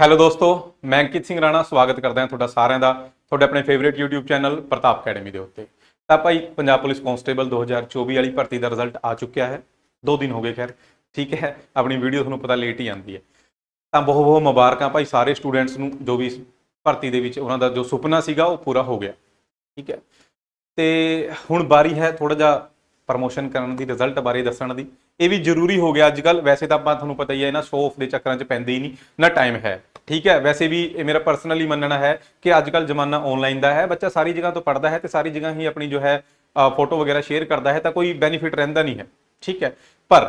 Hello ਦੋਸਤੋ, ਮੈਂ ਅੰਕਿਤ ਸਿੰਘ ਰਾਣਾ, ਸਵਾਗਤ ਕਰਦਾ ਹਾਂ ਤੁਹਾਡਾ ਸਾਰਿਆਂ ਦਾ, ਤੁਹਾਡੇ ਆਪਣੇ favourite YouTube channel Pratap academy ਦੇ ਉੱਤੇ। ਤਾਂ ਭਾਈ, ਪੰਜਾਬ ਪੁਲਿਸ ਕਾਂਸਟੇਬਲ 2024 ਵਾਲੀ ਭਰਤੀ ਦਾ ਰਿਜ਼ਲਟ ਆ ਚੁੱਕਿਆ ਹੈ। ਦੋ ਦਿਨ ਹੋ ਗਏ, ਖੈਰ, ਠੀਕ ਹੈ, ਆਪਣੀ ਵੀਡੀਓ ਤੁਹਾਨੂੰ ਪਤਾ ਲੇਟ ਹੀ ਆਉਂਦੀ ਹੈ। ਤਾਂ ਬਹੁਤ ਬਹੁਤ ਮੁਬਾਰਕਾਂ ਭਾਈ ਸਾਰੇ ਸਟੂਡੈਂਟਸ ਨੂੰ, ਜੋ ਵੀ ਭਰਤੀ ਦੇ ਵਿੱਚ ਉਹਨਾਂ ਦਾ ਜੋ ਸੁਪਨਾ ਸੀਗਾ, ਉਹ ਪੂਰਾ ਹੋ ਗਿਆ। ਠੀਕ ਹੈ। ਤੇ ਹੁਣ ਵਾਰੀ ਹੈ ਥੋੜਾ ਜਿਹਾ ਪ੍ਰਮੋਸ਼ਨ ਕਰਨ ਦੀ ਰਿਜ਼ਲਟ ਬਾਰੇ ਦੱਸਣ ਦੀ। ਇਹ ਵੀ ਜ਼ਰੂਰੀ ਹੋ ਗਿਆ ਅੱਜ ਕੱਲ ਵੈਸੇ ਤਾਂ ਆਪਾਂ ਤੁਹਾਨੂੰ ਪਤਾ ਹੀ ਹੈ ਨਾ ਸ਼ੋਅ ਆਫ ਦੇ ਚੱਕਰਾਂ 'ਚ ਪੈਂਦੇ ਹੀ ਨਹੀਂ, ਨਾ ਟਾਈਮ ਹੈ। ਠੀਕ ਹੈ, ਵੈਸੇ ਵੀ ਇਹ ਮੇਰਾ ਪਰਸਨਲੀ ਮੰਨਣਾ ਹੈ ਕਿ ਅੱਜ ਕੱਲ ਜ਼ਮਾਨਾ ਆਨਲਾਈਨ ਦਾ ਹੈ, ਬੱਚਾ ਸਾਰੀ ਜਗ੍ਹਾ ਤੋਂ ਪੜਦਾ ਹੈ ਤੇ ਸਾਰੀ ਜਗ੍ਹਾ ਹੀ ਆਪਣੀ ਜੋ ਹੈ ਫੋਟੋ ਵਗੈਰਾ ਸ਼ੇਅਰ ਕਰਦਾ ਹੈ ਤਾਂ ਕੋਈ ਬੈਨੀਫਿਟ ਰਹਿੰਦਾ ਨਹੀਂ ਹੈ। ਠੀਕ ਹੈ, ਪਰ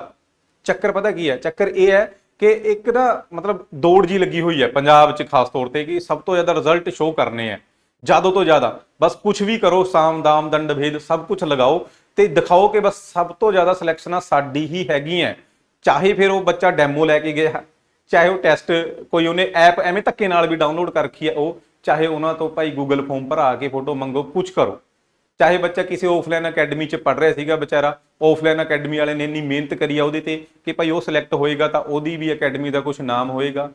ਚੱਕਰ ਪਤਾ ਕੀ ਹੈ, ਚੱਕਰ ਇਹ ਹੈ ਕਿ ਇੱਕ ਨਾ ਮਤਲਬ ਦੌੜ ਜੀ ਲੱਗੀ ਹੋਈ ਹੈ ਪੰਜਾਬ 'ਚ ਖਾਸ ਤੌਰ ਤੇ ਕਿ ਸਭ ਤੋਂ ਜ਼ਿਆਦਾ ਰਿਜ਼ਲਟ ਸ਼ੋਅ ਕਰਨੇ ਹੈ। ਜ਼ਿਆਦਾ ਤੋਂ ਜ਼ਿਆਦਾ, ਬਸ ਕੁਝ ਵੀ ਕਰੋ ਸਾਮ ਦਾਮ ਦੰਡ ਭੇਦ ਸਭ ਕੁਝ ਲਗਾਓ ਤੇ ਦਿਖਾਓ ਕਿ ਬਸ ਸਭ ਤੋਂ ਜ਼ਿਆਦਾ ਸਿਲੈਕਸ਼ਨਾਂ ਸਾਡੀ ਹੀ ਹੈਗੀਆਂ। ਚਾਹੇ ਫਿਰ ਉਹ ਬੱਚਾ ਡੈਮੋ ਲੈ ਕੇ ਗਿਆ, ਚਾਹੇ ਉਹ ਟੈਸਟ ਕੋਈ ਉਹਨੇ ਐਪ ਐਵੇਂ ਧੱਕੇ ਨਾਲ ਵੀ ਡਾਊਨਲੋਡ ਕਰ ਰੱਖੀ ਹੈ ਉਹ, ਚਾਹੇ ਉਹਨਾਂ ਤੋਂ ਭਾਈ ਗੂਗਲ ਫਾਰਮ ਭਰਾ ਕੇ ਫੋਟੋ ਮੰਗੋ ਕੁਝ ਕਰੋ। ਚਾਹੇ ਬੱਚਾ ਕਿਸੇ ਆਫਲਾਈਨ ਅਕੈਡਮੀ 'ਚ ਪੜ ਰਿਹਾ ਸੀਗਾ ਵਿਚਾਰਾ ਆਫਲਾਈਨ ਅਕੈਡਮੀ ਵਾਲੇ ਨੇ ਇੰਨੀ ਮਿਹਨਤ ਕਰੀ ਆ ਉਹਦੇ ਤੇ ਕਿ ਭਾਈ ਉਹ ਸਿਲੈਕਟ ਹੋਏਗਾ ਤਾਂ ਉਹਦੀ ਵੀ ਅਕੈਡਮੀ ਦਾ ਕੁਝ ਨਾਮ ਹੋਏਗਾ।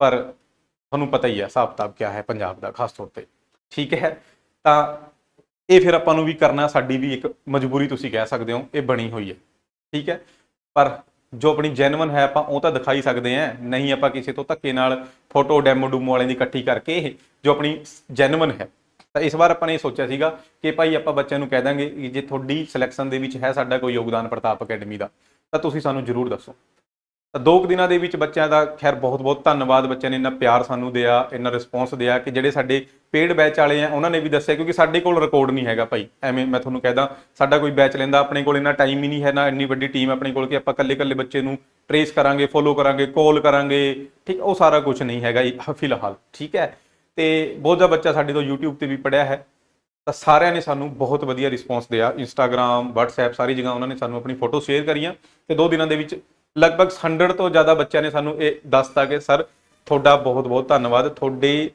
ਪਰ ਤੁਹਾਨੂੰ ਪਤਾ ਹੀ ਹੈ ਹਿਸਾਬ ਕਿਤਾਬ ਕੀ ਹੈ ਪੰਜਾਬ ਦਾ, ਖਾਸ ਤੌਰ ਤੇ। ਠੀਕ ਹੈ? ਤਾਂ ਇਹ ਫਿਰ ਆਪਾਂ ਨੂੰ ਵੀ ਕਰਨਾ, ਸਾਡੀ ਵੀ ਇੱਕ ਮਜਬੂਰੀ ਤੁਸੀਂ ਕਹਿ ਸਕਦੇ ਹੋ, ਇਹ ਬਣੀ ਹੋਈ ਹੈ। ਠੀਕ ਹੈ? ਪਰ ਜੋ ਆਪਣੀ ਜੈਨੂਇਨ ਹੈ, ਆਪਾਂ ਉਹ ਤਾਂ ਦਿਖਾਈ ਸਕਦੇ ਆ ਨਹੀਂ ਆਪਾਂ ਕਿਸੇ ਤੋਂ ਧੱਕੇ ਨਾਲ ਫੋਟੋ ਡੈਮੋ ਡੂਮੋ ਵਾਲਿਆਂ ਦੀ ਇਕੱਠੀ ਕਰਕੇ ਇਹ ਜੋ ਆਪਣੀ ਜੈਨੂਇਨ ਹੈ। ਤਾਂ ਇਸ ਵਾਰ ਆਪਾਂ ਨੇ ਇਹ ਸੋਚਿਆ ਸੀਗਾ ਕਿ ਭਾਈ ਆਪਾਂ ਬੱਚਿਆਂ ਨੂੰ ਕਹਿ ਦਾਂਗੇ ਕਿ ਜੇ ਤੁਹਾਡੀ ਸਿਲੈਕਸ਼ਨ ਦੇ ਵਿੱਚ ਹੈ ਸਾਡਾ ਕੋਈ ਯੋਗਦਾਨ ਪ੍ਰਤਾਪ ਅਕੈਡਮੀ ਦਾ, ਤਾਂ ਤੁਸੀਂ ਸਾਨੂੰ ਜ਼ਰੂਰ ਦੱਸੋ। ਤਾਂ ਦੋ ਕੁ ਦਿਨਾਂ ਦੇ ਵਿੱਚ ਬੱਚਿਆਂ ਦਾ ਖੈਰ ਬਹੁਤ ਬਹੁਤ ਧੰਨਵਾਦ। ਬੱਚਿਆਂ ਨੇ ਇੰਨਾ ਪਿਆਰ ਸਾਨੂੰ ਦਿਆ, ਇੰਨਾ ਰਿਸਪੌਂਸ ਦਿਆ ਕਿ ਜਿਹੜੇ ਸਾਡੇ ਪੇਡ ਬੈਚ ਵਾਲੇ ਆ, ਉਹਨਾਂ ਨੇ ਵੀ ਦੱਸਿਆ ਕਿਉਂਕਿ ਸਾਡੇ ਕੋਲ ਰਿਕਾਰਡ ਨਹੀਂ ਹੈਗਾ ਭਾਈ। ਐਵੇਂ ਮੈਂ ਤੁਹਾਨੂੰ ਕਹਿਦਾ ਸਾਡਾ ਕੋਈ ਬੈਚ ਲੈਂਦਾ ਆਪਣੇ ਕੋਲ ਇੰਨਾ ਟਾਈਮ ਹੀ ਨਹੀਂ ਹੈ, ਨਾ ਇੰਨੀ ਵੱਡੀ ਟੀਮ ਆਪਣੇ ਕੋਲ ਕਿ ਆਪਾਂ ਇਕੱਲੇ ਇਕੱਲੇ ਬੱਚੇ ਨੂੰ ਟਰੇਸ ਕਰਾਂਗੇ ਫੋਲੋ ਕਰਾਂਗੇ ਕਾਲ ਕਰਾਂਗੇ, ਠੀਕ, ਉਹ ਸਾਰਾ ਕੁਝ ਨਹੀਂ ਹੈਗਾ ਫਿਲਹਾਲ, ਠੀਕ ਹੈ। ਤੇ ਬਹੁਤ ਜ਼ਿਆਦਾ ਬੱਚਾ ਸਾਡੇ ਤੋਂ YouTube ਤੇ ਵੀ ਪੜਿਆ ਹੈ, ਤਾਂ ਸਾਰਿਆਂ ਨੇ ਸਾਨੂੰ ਬਹੁਤ ਵਧੀਆ ਰਿਸਪੌਂਸ ਦਿਆ। ਇੰਸਟਾਗ੍ਰam WhatsApp, ਸਾਰੀ ਜਗ੍ਹਾ ਉਹਨਾਂ ਨੇ ਸਾਨੂੰ ਆਪਣੀ ਫੋਟੋ ਸ਼ੇਅਰ ਕਰੀਆਂ ਤੇ ਦੋ ਦਿਨਾਂ ਦੇ ਵਿੱਚ ਲਗਭਗ 100 ਤੋਂ ਜ਼ਿਆਦਾ ਬੱਚਿਆਂ ਨੇ ਸਾਨੂੰ ਇਹ ਦੱਸਤਾ ਕਿ, ਸਰ, ਤੁਹਾਡਾ ਬਹੁਤ ਬਹੁਤ ਧੰਨਵਾਦ। ਤੁਹਾਡੀ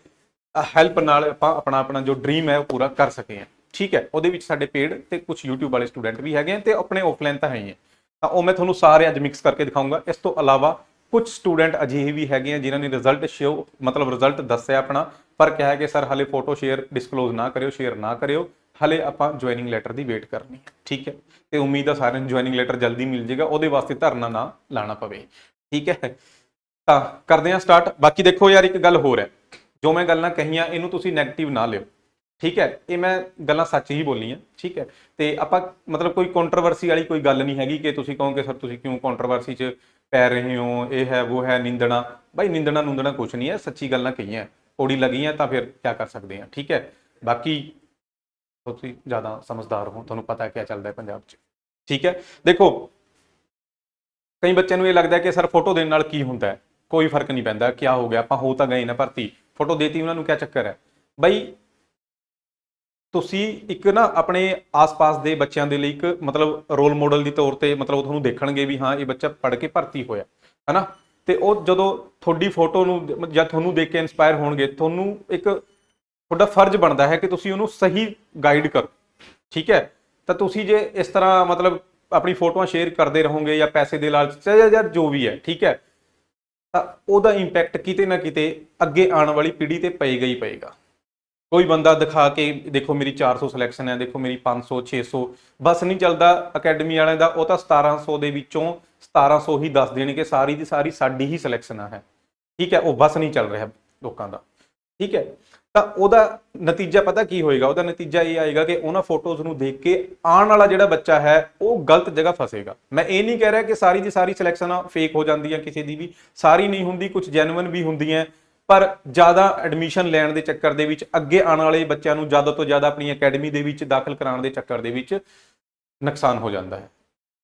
ਹੈਲਪ ਨਾਲ ਆਪਾਂ ਆਪਣਾ ਆਪਣਾ ਜੋ ਡ੍ਰੀਮ ਹੈ, ਉਹ ਪੂਰਾ ਕਰ ਸਕੇ ਹਾਂ। ਠੀਕ ਹੈ, ਉਹਦੇ ਵਿੱਚ ਸਾਡੇ ਪੇਡ ਤੇ ਕੁਝ YouTube ਵਾਲੇ ਸਟੂਡੈਂਟ ਵੀ ਹੈਗੇ ਆ ਤੇ ਆਪਣੇ ਆਫਲਾਈਨ ਤਾਂ ਹੈ ਹੀ ਹੈ ਤਾਂ ਉਹ ਮੈਂ ਤੁਹਾਨੂੰ ਸਾਰੇ ਅੱਜ ਮਿਕਸ ਕਰਕੇ ਦਿਖਾਉਂਗਾ ਇਸ ਤੋਂ ਇਲਾਵਾ ਕੁਝ ਸਟੂਡੈਂਟ ਅਜਿਹੇ ਵੀ ਹੈਗੇ ਆ ਜਿਨ੍ਹਾਂ ਨੇ ਰਿਜ਼ਲਟ ਸ਼ੋ ਮਤਲਬ ਰਿਜ਼ਲਟ ਦੱਸਿਆ ਆਪਣਾ, ਪਰ ਕਿਹਾ ਕਿ, ਸਰ, ਹਲੇ ਫੋਟੋ ਸ਼ੇਅਰ ਡਿਸਕਲੋਜ਼ ਨਾ ਕਰਿਓ ਸ਼ੇਅਰ ਨਾ ਕਰਿਓ। ਹਲੇ ਆਪਾਂ ਜੁਆਇਨਿੰਗ ਲੈਟਰ ਦੀ ਵੇਟ ਕਰਨੀ ਹੈ, ਠੀਕ ਹੈ? ਤੇ ਉਮੀਦ ਆ ਸਾਰਿਆਂ ਨੂੰ ਜੁਆਇਨਿੰਗ ਲੈਟਰ ਜਲਦੀ ਮਿਲ ਜਾਏਗਾ ਉਹਦੇ ਵਾਸਤੇ ਧਰਨਾ ਨਾ ਲਾਣਾ ਪਵੇ, ਠੀਕ ਹੈ? ਤਾਂ ਕਰਦੇ ਹਾਂ ਸਟਾਰਟ ਬਾਕੀ ਦੇਖੋ ਯਾਰ ਇੱਕ ਗੱਲ ਹੋਰ ਹੈ, ਜੋ ਮੈਂ ਗੱਲਾਂ ਕਹੀਆਂ ਇਹਨੂੰ ਤੁਸੀਂ 네ਗੇਟਿਵ ਨਾ ਲਿਓ, ਠੀਕ ਹੈ? ਇਹ ਮੈਂ ਗੱਲਾਂ ਸੱਚ ਹੀ ਬੋਲੀਆਂ, ਠੀਕ ਹੈ? ਤੇ ਆਪਾਂ ਮਤਲਬ ਕੋਈ ਕੰਟਰੋਵਰਸੀ ਵਾਲੀ ਕੋਈ ਗੱਲ ਨਹੀਂ ਹੈਗੀ ਕਿ ਤੁਸੀਂ ਕਹੋਗੇ, ਸਰ, ਤੁਸੀਂ ਕਿਉਂ ਕੰਟਰੋਵਰਸੀ 'ਚ ਪੈ ਰਹੇ ਹੋ? ਇਹ ਹੈ, ਉਹ ਹੈ, ਨਿੰਦਣਾ। ਬਾਈ ਨਿੰਦਣਾ ਨੁੰਦਣਾ ਕੁਝ ਨਹੀਂ ਹੈ, ਸੱਚੀ ਗੱਲਾਂ ਕਹੀਆਂ ਕੋੜੀ ਲੱਗੀਆਂ ਤਾਂ ਫਿਰ ਕੀ ਕਰ ਸਕਦੇ ਆ ਠੀਕ ਹੈ? ਬਾਕੀ ਤੁਸੀਂ ਜ਼ਿਆਦਾ ਸਮਝਦਾਰ ਹੋ, ਤੁਹਾਨੂੰ ਪਤਾ ਹੈ ਕੀ ਚੱਲਦਾ ਪੰਜਾਬ 'ਚ। ਠੀਕ ਹੈ? ਦੇਖੋ, ਕਈ ਬੱਚਿਆਂ ਨੂੰ ਇਹ ਲੱਗਦਾ ਕਿ ਸਰ ਫੋਟੋ ਦੇਣ ਨਾਲ ਕੀ ਹੁੰਦਾ ਕੋਈ ਫ਼ਰਕ ਨਹੀਂ ਪੈਂਦਾ ਕੀ ਹੋ ਗਿਆ, ਆਪਾਂ ਹੋ ਤਾਂ ਗਏ ਨਾ ਭਰਤੀ। ਫੋਟੋ ਦੇਤੀ ਉਹਨਾਂ ਨੂੰ ਕੀ ਚੱਕਰ ਹੈ? ਬਈ, ਤੁਸੀਂ ਇੱਕ ਨਾ ਆਪਣੇ ਆਸ-ਪਾਸ ਦੇ ਬੱਚਿਆਂ ਦੇ ਲਈ ਇੱਕ ਮਤਲਬ ਰੋਲ ਮਾਡਲ ਦੀ ਤੌਰ ਤੇ ਮਤਲਬ ਉਹ ਤੁਹਾਨੂੰ ਦੇਖਣਗੇ ਵੀ ਹਾਂ, ਇਹ ਬੱਚਾ ਪੜ੍ਹ ਕੇ ਭਰਤੀ ਹੋਇਆ, ਹੈਨਾ? ਤੇ ਉਹ ਜਦੋਂ ਤੁਹਾਡੀ ਫੋਟੋ ਨੂੰ ਜਾਂ ਤੁਹਾਨੂੰ ਦੇਖ ਕੇ ਇਨਸਪਾਇਰ ਹੋਣਗੇ, ਤੁਹਾਨੂੰ ਇੱਕ ਤੁਹਾਡਾ ਫਰਜ਼ ਬਣਦਾ ਹੈ ਕਿ ਤੁਸੀਂ ਉਹਨੂੰ ਸਹੀ ਗਾਈਡ ਕਰੋ। ਠੀਕ ਹੈ? ਤਾਂ ਤੁਸੀਂ ਜੇ ਇਸ ਤਰ੍ਹਾਂ ਮਤਲਬ ਆਪਣੀ ਫੋਟੋਆਂ ਸ਼ੇਅਰ ਕਰਦੇ ਰਹੋਗੇ ਜਾਂ ਪੈਸੇ ਦੇ ਲਾਲਚ ਚ ਜਾਂ ਜਾਂ ਜੋ ਵੀ ਹੈ, ਠੀਕ ਹੈ? ਤਾਂ ਉਹਦਾ ਇੰਪੈਕਟ ਕਿਤੇ ਨਾ ਕਿਤੇ ਅੱਗੇ ਆਉਣ ਵਾਲੀ ਪੀੜ੍ਹੀ ਤੇ ਪਏਗਾ ਹੀ ਪਏਗਾ। ਕੋਈ ਬੰਦਾ ਦਿਖਾ ਕੇ, ਦੇਖੋ ਮੇਰੀ 400 ਸਿਲੈਕਸ਼ਨ ਹੈ, ਦੇਖੋ ਮੇਰੀ 500 600 ਬਸ ਨਹੀਂ ਚੱਲਦਾ ਅਕੈਡਮੀ ਵਾਲਿਆਂ ਦਾ, ਉਹ ਤਾਂ 1700 ਦੇ ਵਿੱਚੋਂ 1700 ਹੀ ਦੱਸ ਦੇਣਗੇ, ਸਾਰੀ ਦੀ ਸਾਰੀ ਸਾਡੀ ਹੀ ਸਿਲੈਕਸ਼ਨ ਹੈ। ਠੀਕ ਹੈ? ਉਹ ਬਸ ਨਹੀਂ ਚੱਲ ਰਿਹਾ ਲੋਕਾਂ ਦਾ। ਠੀਕ ਹੈ? ਤਾਂ ਉਹਦਾ ਨਤੀਜਾ ਪਤਾ ਕੀ ਹੋਏਗਾ? ਉਹਦਾ ਨਤੀਜਾ ਇਹ ਆਏਗਾ ਕਿ ਉਹਨਾਂ ਫੋਟੋਜ਼ ਨੂੰ ਦੇਖ ਕੇ ਆਉਣ ਵਾਲਾ ਜਿਹੜਾ ਬੱਚਾ ਹੈ, ਉਹ ਗਲਤ ਜਗ੍ਹਾ ਫਸੇਗਾ। ਮੈਂ ਇਹ ਨਹੀਂ ਕਹਿ ਰਿਹਾ ਕਿ ਸਾਰੀ ਦੀ ਸਾਰੀ ਸਿਲੈਕਸ਼ਨਾਂ ਫੇਕ ਹੋ ਜਾਂਦੀਆਂ ਕਿਸੇ ਦੀ ਵੀ, ਸਾਰੀ ਨਹੀਂ ਹੁੰਦੀ ਕੁਝ ਜੈਨੂਇਨ ਵੀ ਹੁੰਦੀਆਂ ਪਰ ਜ਼ਿਆਦਾ ਐਡਮਿਸ਼ਨ ਲੈਣ ਦੇ ਚੱਕਰ ਦੇ ਵਿੱਚ, ਅੱਗੇ ਆਉਣ ਵਾਲੇ ਬੱਚਿਆਂ ਨੂੰ ਜ਼ਿਆਦਾ ਤੋਂ ਜ਼ਿਆਦਾ ਆਪਣੀ ਅਕੈਡਮੀ ਦੇ ਵਿੱਚ ਦਾਖਲ ਕਰਾਉਣ ਦੇ ਚੱਕਰ ਦੇ ਵਿੱਚ ਨੁਕਸਾਨ ਹੋ ਜਾਂਦਾ ਹੈ।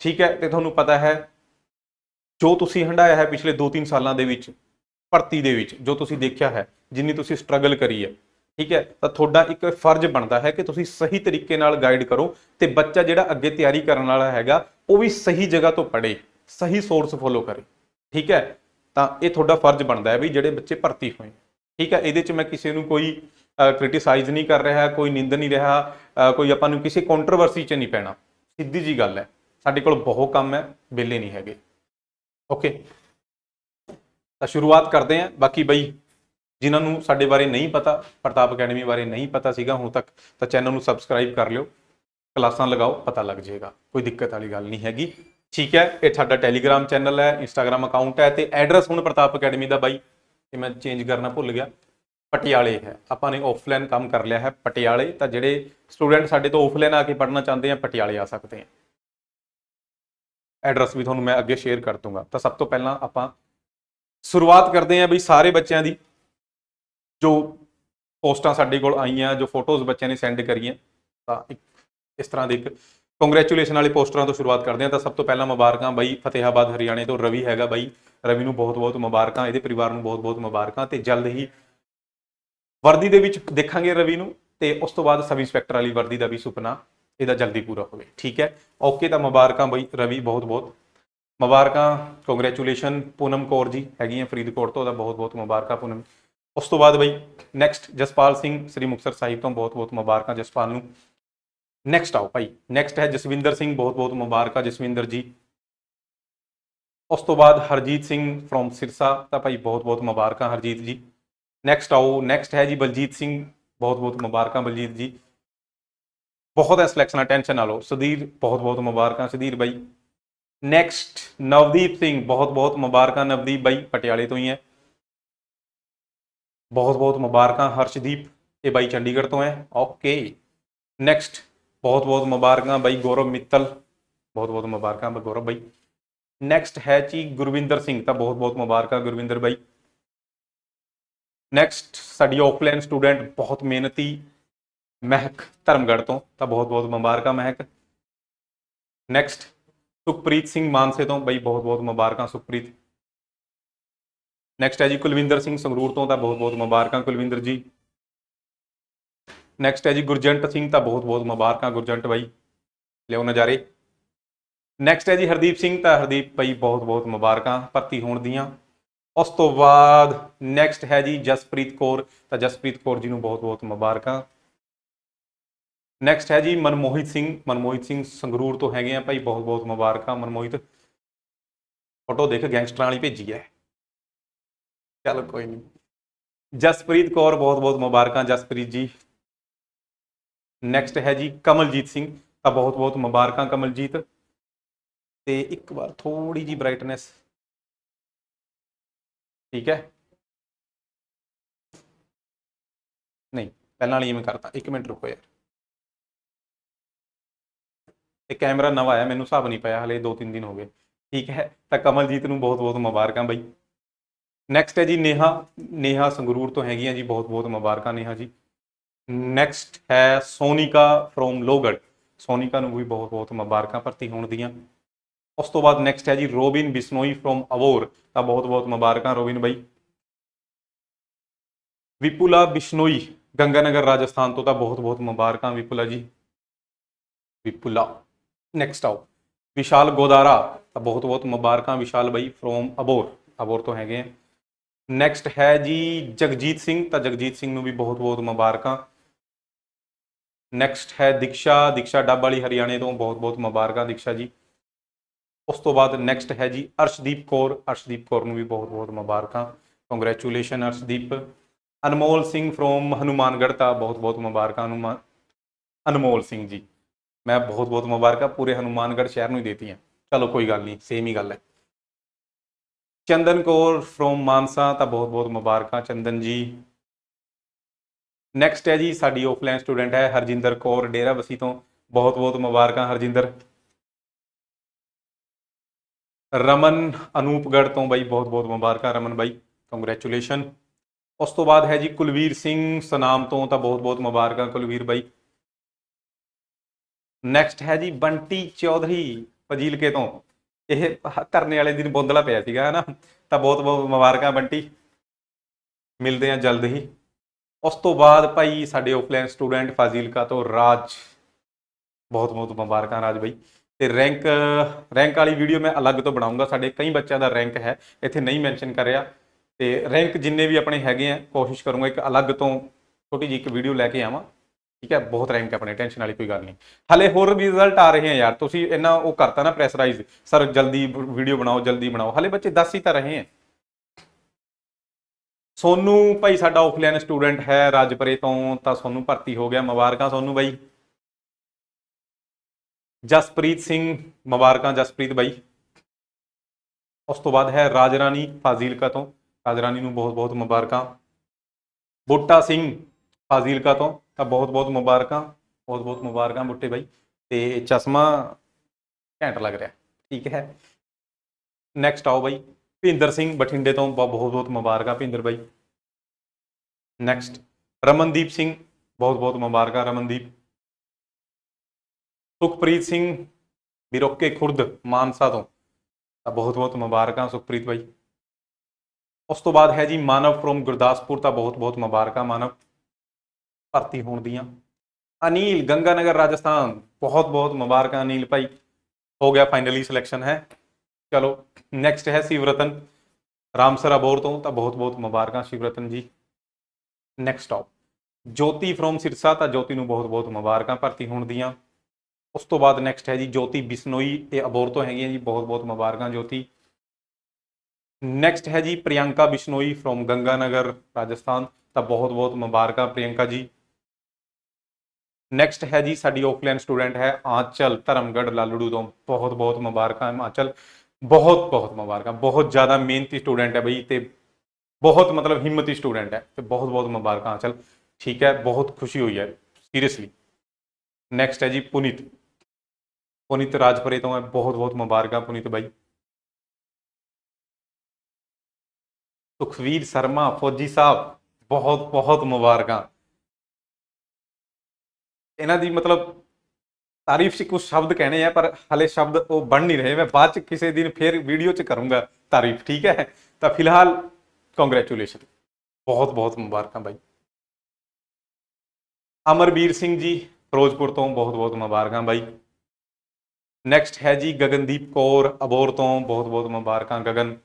ਠੀਕ ਹੈ? ਤੇ ਤੁਹਾਨੂੰ ਪਤਾ ਹੈ, ਜੋ ਤੁਸੀਂ ਹੰਡਾਇਆ ਹੈ ਪਿਛਲੇ 2-3 ਸਾਲਾਂ ਦੇ ਵਿੱਚ, ਭਰਤੀ ਦੇ ਵਿੱਚ, ਜੋ ਤੁਸੀਂ ਦੇਖਿਆ ਹੈ ਜਿੰਨੀ ਤੁਸੀਂ ਸਟਰਗਲ ਕਰੀ ਹੈ ਠੀਕ ਹੈ? ਤਾਂ ਤੁਹਾਡਾ ਇੱਕ ਫਰਜ਼ ਬਣਦਾ ਹੈ ਕਿ ਤੁਸੀਂ ਸਹੀ ਤਰੀਕੇ ਨਾਲ ਗਾਈਡ ਕਰੋ ਤੇ ਬੱਚਾ ਜਿਹੜਾ ਅੱਗੇ ਤਿਆਰੀ ਕਰਨ ਵਾਲਾ ਹੈਗਾ, ਉਹ ਵੀ ਸਹੀ ਜਗ੍ਹਾ ਤੋਂ ਪੜ੍ਹੇ, ਸਹੀ ਸੋਰਸ ਫੋਲੋ ਕਰੇ, ਠੀਕ ਹੈ? ਤਾਂ ਇਹ ਤੁਹਾਡਾ ਫਰਜ਼ ਬਣਦਾ ਹੈ ਵੀ ਜਿਹੜੇ ਬੱਚੇ ਭਰਤੀ ਹੋਏ, ਠੀਕ ਹੈ? ਇਹਦੇ 'ਚ ਮੈਂ ਕਿਸੇ ਨੂੰ ਕੋਈ ਕ੍ਰਿਟਿਸਾਈਜ਼ ਨਹੀਂ ਕਰ ਰਿਹਾ, ਕੋਈ ਨਿੰਦ ਨਹੀਂ ਰਿਹਾ ਕੋਈ ਆਪਾਂ ਨੂੰ ਕਿਸੇ ਕੰਟਰੋਵਰਸੀ 'ਚ ਨਹੀਂ ਪੈਣਾ। ਸਿੱਧੀ ਜੀ ਗੱਲ ਹੈ, ਸਾਡੇ ਕੋਲ ਬਹੁਤ ਕੰਮ ਹੈ, ਵਿਹਲੇ ਨਹੀਂ ਹੈਗੇ। ਓਕੇ ਤਾਂ ਸ਼ੁਰੂਆਤ ਕਰਦੇ ਹਾਂ, ਬਾਕੀ ਬਈ ਜਿਨ੍ਹਾਂ ਨੂੰ ਸਾਡੇ ਬਾਰੇ ਨਹੀਂ ਪਤਾ, ਪ੍ਰਤਾਪ ਅਕੈਡਮੀ ਬਾਰੇ ਨਹੀਂ ਪਤਾ ਸੀਗਾ, ਹੁਣ ਤੱਕ ਤਾਂ ਚੈਨਲ ਨੂੰ ਸਬਸਕ੍ਰਾਈਬ ਕਰ ਲਿਓ। ਕਲਾਸਾਂ ਲਗਾਓ, ਪਤਾ ਲੱਗ ਜਾਏਗਾ। ਕੋਈ ਦਿੱਕਤ ਵਾਲੀ ਗੱਲ ਨਹੀਂ ਹੈਗੀ। ਠੀਕ ਹੈ, ਇਹ ਸਾਡਾ ਟੈਲੀਗ੍ਰਾਮ ਚੈਨਲ ਹੈ ਇੰਸਟਾਗ੍ਰਾਮ ਅਕਾਊਂਟ ਹੈ ਤੇ ਐਡਰੈਸ ਹੁਣ ਪ੍ਰਤਾਪ ਅਕੈਡਮੀ ਦਾ ਬਾਈ। ਇਹ ਮੈਂ ਚੇਂਜ ਕਰਨਾ ਭੁੱਲ ਗਿਆ। ਪਟਿਆਲੇ ਹੈ। ਆਪਾਂ ਨੇ ਆਫਲਾਈਨ ਕੰਮ ਕਰ ਲਿਆ ਹੈ ਪਟਿਆਲੇ। ਤਾਂ ਜਿਹੜੇ ਸਟੂਡੈਂਟ ਸਾਡੇ ਤੋਂ ਆਫਲਾਈਨ ਆ ਕੇ ਪੜ੍ਹਨਾ ਚਾਹੁੰਦੇ ਆ, ਪਟਿਆਲੇ ਆ ਸਕਦੇ ਆ। ਐਡਰੈਸ ਵੀ ਤੁਹਾਨੂੰ ਮੈਂ ਅੱਗੇ ਸ਼ੇਅਰ ਕਰ ਦੂੰਗਾ। ਤਾਂ ਸਭ ਤੋਂ ਪਹਿਲਾਂ ਆਪਾਂ ਸ਼ੁਰੂਆਤ ਕਰਦੇ ਹਾਂ ਬਈ ਸਾਰੇ ਬੱਚਿਆਂ ਦੀ। ਜੋ ਪੋਸਟਾਂ ਸਾਡੇ ਕੋਲ ਆਈਆਂ, ਜੋ ਫੋਟੋਜ਼ ਬੱਚਿਆਂ ਨੇ ਸੈਂਡ ਕਰੀਆਂ, ਤਾਂ ਇੱਕ ਇਸ ਤਰ੍ਹਾਂ ਦੇ ਇੱਕ ਕੰਗ੍ਰੈਚੁਲੇਸ਼ਨ ਵਾਲੇ ਪੋਸਟਰਾਂ ਤੋਂ ਸ਼ੁਰੂਆਤ ਕਰਦੇ ਹਾਂ। ਤਾਂ ਸਭ ਤੋਂ ਪਹਿਲਾਂ ਮੁਬਾਰਕਾਂ ਬਾਈ ਫਤਿਹਾਬਾਦ ਹਰਿਆਣੇ ਤੋਂ ਰਵੀ ਹੈਗਾ ਬਾਈ। ਰਵੀ ਨੂੰ ਬਹੁਤ-ਬਹੁਤ ਮੁਬਾਰਕਾਂ, ਇਹਦੇ ਪਰਿਵਾਰ ਨੂੰ ਬਹੁਤ-ਬਹੁਤ ਮੁਬਾਰਕਾਂ ਤੇ ਜਲਦ ਹੀ ਵਰਦੀ ਦੇ ਵਿੱਚ ਦੇਖਾਂਗੇ ਰਵੀ ਨੂੰ ਤੇ ਉਸ ਤੋਂ ਬਾਅਦ ਸਬ ਇੰਸਪੈਕਟਰ ਵਾਲੀ ਵਰਦੀ ਦਾ ਵੀ ਸੁਪਨਾ ਇਹਦਾ ਜਲਦੀ ਪੂਰਾ ਹੋਵੇ, ਠੀਕ ਹੈ? ਓਕੇ, ਤਾਂ ਮੁਬਾਰਕਾਂ ਬਾਈ ਰਵੀ ਬਹੁਤ-ਬਹੁਤ ਮੁਬਾਰਕਾਂ ਕੰਗ੍ਰੈਚੁਲੇਸ਼ਨ ਪੂਨਮ ਕੌਰ ਜੀ ਹੈਗੀਆਂ ਫਰੀਦਕੋਟ ਤੋਂ, ਉਹਦਾ ਬਹੁਤ-ਬਹੁਤ ਮੁਬਾਰਕਾਂ ਪੂਨਮ। ਉਸ ਤੋਂ ਬਾਅਦ ਬਈ ਨੈਕਸਟ ਜਸਪਾਲ ਸਿੰਘ, ਸ੍ਰੀ ਮੁਕਤਸਰ ਸਾਹਿਬ ਤੋਂ ਬਹੁਤ-ਬਹੁਤ ਮੁਬਾਰਕਾਂ ਜਸਪਾਲ ਨੂੰ। ਨੈਕਸਟ ਆਓ ਭਾਈ ਨੈਕਸਟ ਹੈ ਜਸਵਿੰਦਰ ਸਿੰਘ ਬਹੁਤ-ਬਹੁਤ ਮੁਬਾਰਕਾਂ ਜਸਵਿੰਦਰ ਜੀ। ਉਸ ਤੋਂ ਬਾਅਦ ਹਰਜੀਤ ਸਿੰਘ ਫਰੋਮ ਸਿਰਸਾ, ਤਾਂ ਭਾਈ ਬਹੁਤ-ਬਹੁਤ ਮੁਬਾਰਕਾਂ ਹਰਜੀਤ ਜੀ। ਨੈਕਸਟ ਆਓ ਨੈਕਸਟ ਹੈ ਜੀ ਬਲਜੀਤ ਸਿੰਘ ਬਹੁਤ-ਬਹੁਤ ਮੁਬਾਰਕਾਂ ਬਲਜੀਤ ਜੀ। ਬਹੁਤ ਹੈ ਸਿਲੈਕਸ਼ਨ ਟੈਨਸ਼ਨ ਨਾ ਲਓ ਸੁਧੀਰ ਬਹੁਤ-ਬਹੁਤ ਮੁਬਾਰਕਾਂ ਸੁਧੀਰ ਬਾਈ। ਨੈਕਸਟ ਨਵਦੀਪ ਸਿੰਘ ਬਹੁਤ-ਬਹੁਤ ਮੁਬਾਰਕਾਂ ਨਵਦੀਪ ਬਾਈ, ਪਟਿਆਲੇ ਤੋਂ ਹੀ ਹੈ। ਬਹੁਤ-ਬਹੁਤ ਮੁਬਾਰਕਾਂ ਹਰਸ਼ਦੀਪ, ਇਹ ਬਾਈ ਚੰਡੀਗੜ੍ਹ ਤੋਂ ਹੈ। ਓਕੇ ਨੈਕਸਟ ਬਹੁਤ-ਬਹੁਤ ਮੁਬਾਰਕਾਂ ਬਾਈ ਗੌਰਵ ਮਿੱਤਲ ਬਹੁਤ-ਬਹੁਤ ਮੁਬਾਰਕਾਂ ਬਈ ਗੌਰਵ ਬਾਈ। ਨੈਕਸਟ ਹੈ ਜੀ ਗੁਰਵਿੰਦਰ ਸਿੰਘ, ਤਾਂ ਬਹੁਤ-ਬਹੁਤ ਮੁਬਾਰਕਾਂ ਗੁਰਵਿੰਦਰ ਬਾਈ। ਨੈਕਸਟ ਸਾਡੀ ਆਫਲਾਈਨ ਸਟੂਡੈਂਟ ਬਹੁਤ ਮਿਹਨਤੀ, ਮਹਿਕ ਧਰਮਗੜ੍ਹ ਤੋਂ, ਤਾਂ ਬਹੁਤ-ਬਹੁਤ ਮੁਬਾਰਕਾਂ ਮਹਿਕ। ਨੈਕਸਟ ਸੁਖਪ੍ਰੀਤ ਸਿੰਘ ਮਾਨਸੇ ਤੋਂ ਬਈ ਬਹੁਤ-ਬਹੁਤ ਮੁਬਾਰਕਾਂ ਸੁਖਪ੍ਰੀਤ। ਨੈਕਸਟ ਹੈ ਜੀ ਕੁਲਵਿੰਦਰ ਸਿੰਘ ਸੰਗਰੂਰ ਤੋਂ ਤਾਂ ਬਹੁਤ-ਬਹੁਤ ਮੁਬਾਰਕਾਂ ਕੁਲਵਿੰਦਰ ਜੀ। ਨੈਕਸਟ ਹੈ ਜੀ ਗੁਰਜੰਟ ਸਿੰਘ ਤਾਂ ਬਹੁਤ-ਬਹੁਤ ਮੁਬਾਰਕਾਂ ਗੁਰਜੰਟ ਬਾਈ। ਲਿਓ ਨਜ਼ਾਰੇ। ਨੈਕਸਟ ਹੈ ਜੀ ਹਰਦੀਪ ਸਿੰਘ ਤਾਂ ਹਰਦੀਪ ਭਾਈ ਬਹੁਤ-ਬਹੁਤ ਮੁਬਾਰਕਾਂ ਭਰਤੀ ਹੋਣ ਦੀਆਂ। ਉਸ ਤੋਂ ਬਾਅਦ ਨੈਕਸਟ ਹੈ ਜੀ ਜਸਪ੍ਰੀਤ ਕੌਰ, ਤਾਂ ਜਸਪ੍ਰੀਤ ਕੌਰ ਜੀ ਨੂੰ ਬਹੁਤ-ਬਹੁਤ ਮੁਬਾਰਕਾਂ। ਨੈਕਸਟ ਹੈ ਜੀ ਮਨਮੋਹਿਤ ਸਿੰਘ ਮਨਮੋਹਿਤ ਸਿੰਘ ਸੰਗਰੂਰ ਤੋਂ ਹੈਗੇ ਆ ਭਾਈ ਬਹੁਤ-ਬਹੁਤ ਮੁਬਾਰਕਾਂ ਮਨਮੋਹਿਤ। ਫੋਟੋ ਦੇਖ ਗੈਂਗਸਟਰਾਂ ਵਾਲੀ ਭੇਜੀ ਹੈ। ਚਲੋ ਕੋਈ ਨਹੀਂ ਜਸਪ੍ਰੀਤ ਕੌਰ ਬਹੁਤ-ਬਹੁਤ ਮੁਬਾਰਕਾਂ ਜਸਪ੍ਰੀਤ ਜੀ। ਨੈਕਸਟ ਹੈ ਜੀ ਕਮਲਜੀਤ ਸਿੰਘ, ਤਾਂ ਬਹੁਤ-ਬਹੁਤ ਮੁਬਾਰਕਾਂ ਕਮਲਜੀਤ। ਤੇ ਇੱਕ ਵਾਰ ਥੋੜੀ ਜੀ ਬ੍ਰਾਈਟਨੈਸ ਠੀਕ ਹੈ? ਨਹੀਂ, ਪਹਿਲਾਂ ਵਾਲੀ ਮੈਂ ਕਰਤਾ। 1 ਮਿੰਟ ਰੁਕੋ ਯਾਰ। ਇਹ ਕੈਮਰਾ ਨਵਾਂ ਆਇਆ, ਮੈਨੂੰ ਹਿਸਾਬ ਨਹੀਂ ਪਿਆ, ਹਲੇ 2-3 ਦਿਨ ਹੋ ਗਏ। ਠੀਕ ਹੈ? ਤਾਂ ਕਮਲਜੀਤ ਨੂੰ ਬਹੁਤ-ਬਹੁਤ ਮੁਬਾਰਕਾਂ ਬਾਈ। ਨੈਕਸਟ ਹੈ ਜੀ ਨੇਹਾ ਨੇਹਾ ਸੰਗਰੂਰ ਤੋਂ ਹੈਗੀਆਂ ਜੀ ਬਹੁਤ-ਬਹੁਤ ਮੁਬਾਰਕਾਂ ਨੇਹਾ ਜੀ। ਨੈਕਸਟ ਹੈ ਸੋਨਿਕਾ ਫਰੋਮ ਲੋਗੜ ਸੋਨਿਕਾ ਨੂੰ ਵੀ ਬਹੁਤ-ਬਹੁਤ ਮੁਬਾਰਕਾਂ ਭਰਤੀ ਹੋਣ ਦੀਆਂ। ਉਸ ਤੋਂ ਬਾਅਦ ਨੈਕਸਟ ਹੈ ਜੀ ਰੋਬਿਨ ਬਿਸਨੋਈ ਫਰੋਮ ਅਵੋਰ। ਤਾਂ ਬਹੁਤ-ਬਹੁਤ ਮੁਬਾਰਕਾਂ ਰੋਬਿਨ ਬਾਈ। ਵਿਪੂਲਾ ਬਿਸ਼ਨੋਈ, ਗੰਗਾਨਗਰ ਰਾਜਸਥਾਨ ਤੋਂ ਤਾਂ ਬਹੁਤ-ਬਹੁਤ ਮੁਬਾਰਕਾਂ ਵਿਪੁਲਾ ਜੀ। ਵਿਪੁਲਾ ਨੈਕਸਟ ਆਓ। ਵਿਸ਼ਾਲ ਗੋਦਾਰਾ, ਤਾਂ ਬਹੁਤ-ਬਹੁਤ ਮੁਬਾਰਕਾਂ ਵਿਸ਼ਾਲ ਬਾਈ ਫਰੋਮ ਅਬੋਰ। ਅਬੋਰ ਤੋਂ ਹੈਗੇ ਆ। ਨੈਕਸਟ ਹੈ ਜੀ ਜਗਜੀਤ ਸਿੰਘ, ਤਾਂ ਜਗਜੀਤ ਸਿੰਘ ਨੂੰ ਵੀ ਬਹੁਤ-ਬਹੁਤ ਮੁਬਾਰਕਾਂ। ਨੈਕਸਟ ਹੈ ਦਿਕਸ਼ਾ ਦਿਕਸ਼ਾ ਡੱਬ ਵਾਲੀ ਹਰਿਆਣੇ ਤੋਂ ਬਹੁਤ-ਬਹੁਤ ਮੁਬਾਰਕਾਂ ਦਿਕਸ਼ਾ ਜੀ। ਉਸ ਤੋਂ ਬਾਅਦ ਨੈਕਸਟ ਹੈ ਜੀ ਅਰਸ਼ਦੀਪ ਕੌਰ ਅਰਸ਼ਦੀਪ ਕੌਰ ਨੂੰ ਵੀ ਬਹੁਤ-ਬਹੁਤ ਮੁਬਾਰਕਾਂ। ਕੰਗ੍ਰੈਚੁਲੇਸ਼ਨ ਅਰਸ਼ਦੀਪ। ਅਨਮੋਲ ਸਿੰਘ ਫਰੋਮ ਹਨੂਮਾਨਗੜ੍ਹ ਤਾਂ ਬਹੁਤ-ਬਹੁਤ ਮੁਬਾਰਕਾਂ ਹਨੂਮਾਨ ਅਨਮੋਲ ਸਿੰਘ ਜੀ। ਮੈਂ ਬਹੁਤ-ਬਹੁਤ ਮੁਬਾਰਕਾਂ ਪੂਰੇ ਹਨੂਮਾਨਗੜ੍ਹ ਸ਼ਹਿਰ ਨੂੰ ਹੀ ਦੇਤੀ ਹਾਂ ਚਲੋ ਕੋਈ ਗੱਲ ਨਹੀਂ ਸੇਮ ਹੀ ਗੱਲ ਹੈ। ਚੰਦਨ ਕੌਰ ਫਰੋਮ ਮਾਨਸਾ, ਤਾਂ ਬਹੁਤ-ਬਹੁਤ ਮੁਬਾਰਕਾਂ ਚੰਦਨ ਜੀ। ਨੈਕਸਟ ਹੈ ਜੀ, ਸਾਡੀ ਆਫਲਾਈਨ ਸਟੂਡੈਂਟ ਹੈ ਹਰਜਿੰਦਰ ਕੌਰ ਡੇਰਾਬੱਸੀ ਤੋਂ। ਬਹੁਤ-ਬਹੁਤ ਮੁਬਾਰਕਾਂ ਹਰਜਿੰਦਰ। ਰਮਨ ਅਨੂਪਗੜ ਤੋਂ ਬਾਈ ਬਹੁਤ-ਬਹੁਤ ਮੁਬਾਰਕਾਂ ਰਮਨ ਬਾਈ ਕੰਗ੍ਰੈਚੁਲੇਸ਼ਨ ਉਸ ਤੋਂ ਬਾਅਦ ਹੈ ਜੀ ਕੁਲਵੀਰ ਸਿੰਘ ਸਨਾਮ ਤੋਂ, ਤਾਂ ਬਹੁਤ-ਬਹੁਤ ਮੁਬਾਰਕਾਂ ਕੁਲਵੀਰ ਬਾਈ। ਨੈਕਸਟ ਹੈ ਜੀ ਬੰਟੀ ਚੌਧਰੀ ਫਜੀਲਕੇ ਤੋਂ। ਇਹ ਧਰਨੇ ਵਾਲੇ ਦਿਨ ਬੋਂਦਲਾ ਪਿਆ ਸੀਗਾ, ਹਨਾ? ਤਾਂ ਬਹੁਤ ਬਹੁਤ ਮੁਬਾਰਕਾਂ ਬੰਟੀ। ਮਿਲਦੇ ਆ ਜਲਦ ਹੀ। ਉਸ ਤੋਂ ਬਾਅਦ ਭਾਈ ਸਾਡੇ ਆਫਲਾਈਨ ਸਟੂਡੈਂਟ ਫਾਜ਼ਿਲਕਾ ਤੋਂ ਰਾਜ। ਬਹੁਤ ਬਹੁਤ ਮੁਬਾਰਕਾਂ ਰਾਜ ਭਾਈ ਤੇ ਰੈਂਕ ਰੈਂਕ ਵਾਲੀ ਵੀਡੀਓ ਮੈਂ ਅਲੱਗ ਤੋਂ ਬਣਾਉਂਗਾ। ਸਾਡੇ ਕਈ ਬੱਚਿਆਂ ਦਾ ਰੈਂਕ ਹੈ, ਇੱਥੇ ਨਹੀਂ ਮੈਂਸ਼ਨ ਕਰਿਆ। ਤੇ ਰੈਂਕ ਜਿੰਨੇ ਵੀ ਆਪਣੇ ਹੈਗੇ ਆ, ਕੋਸ਼ਿਸ਼ ਕਰੂੰਗਾ ਇੱਕ ਅਲੱਗ ਤੋਂ ਛੋਟੀ ਜਿਹੀ ਇੱਕ ਵੀਡੀਓ ਲੈ ਕੇ ਆਵਾਂ। ਠੀਕ ਹੈ, ਬਹੁਤ ਰੈਂਕ ਆਪਣੇ ਟੈਨਸ਼ਨ ਵਾਲੀ ਕੋਈ ਗੱਲ ਨਹੀਂ। ਹਲੇ ਹੋਰ ਵੀ ਰਿਜ਼ਲਟ ਆ ਰਹੇ ਆ ਯਾਰ, ਤੁਸੀਂ ਇੰਨਾ ਉਹ ਕਰਤਾ ਨਾ ਪ੍ਰੈਸ਼ਰਾਈਜ਼ ਸਰ ਜਲਦੀ ਵੀਡੀਓ ਬਣਾਓ, ਜਲਦੀ ਬਣਾਓ। ਹਲੇ ਬੱਚੇ ਦੱਸ ਹੀ ਤਾਂ ਰਹੇ ਆ। ਸੋਨੂ ਭਾਈ ਸਾਡਾ ਆਫਲਾਈਨ ਸਟੂਡੈਂਟ ਹੈ, ਰਾਜਪੁਰੇ ਤੋਂ, ਤਾਂ ਸੋਨੂ ਭਰਤੀ ਹੋ ਗਿਆ, ਮੁਬਾਰਕਾਂ ਸੋਨੂ ਬਾਈ। ਜਸਪ੍ਰੀਤ ਸਿੰਘ, ਮੁਬਾਰਕਾਂ ਜਸਪ੍ਰੀਤ ਬਾਈ। ਉਸ ਤੋਂ ਬਾਅਦ ਹੈ ਰਾਜਰਾਨੀ ਫਾਜ਼ਿਲਕਾ ਤੋਂ। ਰਾਜਰਾਨੀ ਨੂੰ ਬਹੁਤ ਬਹੁਤ ਮੁਬਾਰਕਾਂ। ਬੋਟਾ ਸਿੰਘ ਫਾਜ਼ਿਲਕਾ ਤੋਂ, ਤਾਂ ਬਹੁਤ ਬਹੁਤ ਮੁਬਾਰਕਾਂ, ਬਹੁਤ ਬਹੁਤ ਮੁਬਾਰਕਾਂ ਬੁੱਟੇ ਬਾਈ। ਤੇ ਚਸ਼ਮਾ ਘੈਂਟ ਲੱਗ ਰਿਹਾ, ਠੀਕ ਹੈ। ਨੈਕਸਟ ਆਓ ਬਾਈ, ਭਿੰਦਰ ਸਿੰਘ ਬਠਿੰਡੇ ਤੋਂ ਬਹੁਤ ਬਹੁਤ ਮੁਬਾਰਕਾਂ ਭਿੰਦਰ ਬਾਈ। ਨੈਕਸਟ ਰਮਨਦੀਪ ਸਿੰਘ, ਬਹੁਤ ਬਹੁਤ ਮੁਬਾਰਕਾਂ ਰਮਨਦੀਪ। ਸੁਖਪ੍ਰੀਤ ਸਿੰਘ ਬਿਰੋਕੇ ਖੁਰਦ ਮਾਨਸਾ ਤੋਂ, ਤਾਂ ਬਹੁਤ ਬਹੁਤ ਮੁਬਾਰਕਾਂ ਸੁਖਪ੍ਰੀਤ ਬਾਈ। ਉਸ ਤੋਂ ਬਾਅਦ ਹੈ ਜੀ ਮਾਨਵ ਫਰੋਮ ਗੁਰਦਾਸਪੁਰ, ਤਾਂ ਬਹੁਤ ਬਹੁਤ ਮੁਬਾਰਕਾਂ ਮਾਨਵ। ਭਰਤੀ ਹੋਣ ਦੀਆਂ। ਅਨੀਲ, ਗੰਗਾਨਗਰ, ਰਾਜਸਥਾਨ। ਬਹੁਤ ਬਹੁਤ ਮੁਬਾਰਕਾਂ ਅਨੀਲ ਭਾਈ। ਹੋ ਗਿਆ ਫਾਈਨਲੀ ਸਿਲੈਕਸ਼ਨ ਹੈ। ਚਲੋ ਨੈਕਸਟ ਹੈ ਸਿਵਰਤਨ। ਰਾਮਸਰ ਅਬੋਰ ਤੋਂ ਤਾਂ ਬਹੁਤ ਬਹੁਤ ਮੁਬਾਰਕਾਂ ਸਿਵਰਤਨ ਜੀ। ਨੈਕਸਟ ਆਓ ਜੋਤੀ ਫਰੋਮ ਸਿਰਸਾ ਤਾਂ ਜੋਤੀ ਨੂੰ ਬਹੁਤ ਬਹੁਤ ਮੁਬਾਰਕਾਂ ਭਰਤੀ ਹੋਣ ਦੀਆਂ। ਉਸ ਤੋਂ ਬਾਅਦ ਨੈਕਸਟ ਹੈ ਜੀ ਜੋਤੀ ਬਿਸਨੋਈ। ਇਹ ਅਬੋਰ ਤੋਂ ਹੈਗੀਆਂ ਜੀ, ਬਹੁਤ ਬਹੁਤ ਮੁਬਾਰਕਾਂ ਜੋਤੀ। ਨੈਕਸਟ ਹੈ ਜੀ ਪ੍ਰਿਯੰਕਾ ਬਿਸ਼ਨੋਈ ਫਰੋਮ ਗੰਗਾਨਗਰ, ਰਾਜਸਥਾਨ। ਤਾਂ ਬਹੁਤ ਬਹੁਤ ਮੁਬਾਰਕਾਂ ਪ੍ਰਿਯੰਕਾ ਜੀ। ਨੈਕਸਟ ਹੈ ਜੀ ਸਾਡੀ ਆਫਲਾਈਨ ਸਟੂਡੈਂਟ ਹੈ ਆਂਚਲ ਧਰਮਗੜ ਲਾਲੜੂ ਤੋਂ ਬਹੁਤ ਬਹੁਤ ਮੁਬਾਰਕਾਂ ਆਂਚਲ ਬਹੁਤ ਬਹੁਤ ਮੁਬਾਰਕਾਂ ਬਹੁਤ ਜ਼ਿਆਦਾ ਮਿਹਨਤੀ ਸਟੂਡੈਂਟ ਹੈ ਬਈ ਤੇ ਬਹੁਤ ਮਤਲਬ ਹਿੰਮਤੀ ਸਟੂਡੈਂਟ ਹੈ ਤੇ ਬਹੁਤ ਬਹੁਤ ਮੁਬਾਰਕਾਂ ਆਂਚਲ ਠੀਕ ਹੈ ਬਹੁਤ ਖੁਸ਼ੀ ਹੋਈ ਹੈ ਸੀਰੀਅਸਲੀ ਨੈਕਸਟ ਹੈ ਜੀ ਪੁਨੀਤ ਪੁਨੀਤ ਰਾਜਪੁਰੇ ਤੋਂ ਹੈ ਬਹੁਤ ਬਹੁਤ ਮੁਬਾਰਕਾਂ ਪੁਨੀਤ ਬਾਈ ਸੁਖਵੀਰ ਸ਼ਰਮਾ ਫੌਜੀ ਸਾਹਿਬ ਬਹੁਤ ਬਹੁਤ ਮੁਬਾਰਕਾਂ ਇਹਨਾਂ ਦੀ ਮਤਲਬ ਤਾਰੀਫ 'ਚ ਕੁਝ ਸ਼ਬਦ ਕਹਿਣੇ ਆ, ਪਰ ਹਲੇ ਸ਼ਬਦ ਉਹ ਬਣ ਨਹੀਂ ਰਹੇ। ਮੈਂ ਬਾਅਦ 'ਚ ਕਿਸੇ ਦਿਨ ਫੇਰ ਵੀਡੀਓ 'ਚ ਕਰੂੰਗਾ ਤਾਰੀਫ, ਠੀਕ ਹੈ? ਤਾਂ ਫਿਲਹਾਲ ਕੰਗ੍ਰੈਚੁਲੇਸ਼ਨ ਬਹੁਤ ਬਹੁਤ ਮੁਬਾਰਕਾਂ ਬਾਈ। ਅਮਰਵੀਰ ਸਿੰਘ ਜੀ, ਫਿਰੋਜ਼ਪੁਰ ਤੋਂ ਬਹੁਤ ਬਹੁਤ ਮੁਬਾਰਕਾਂ ਬਾਈ। ਨੈਕਸਟ ਹੈ ਜੀ ਗਗਨਦੀਪ ਕੌਰ, ਅਬੋਰ ਤੋਂ ਬਹੁਤ ਬਹੁਤ ਮੁਬਾਰਕਾਂ, ਗਗਨ।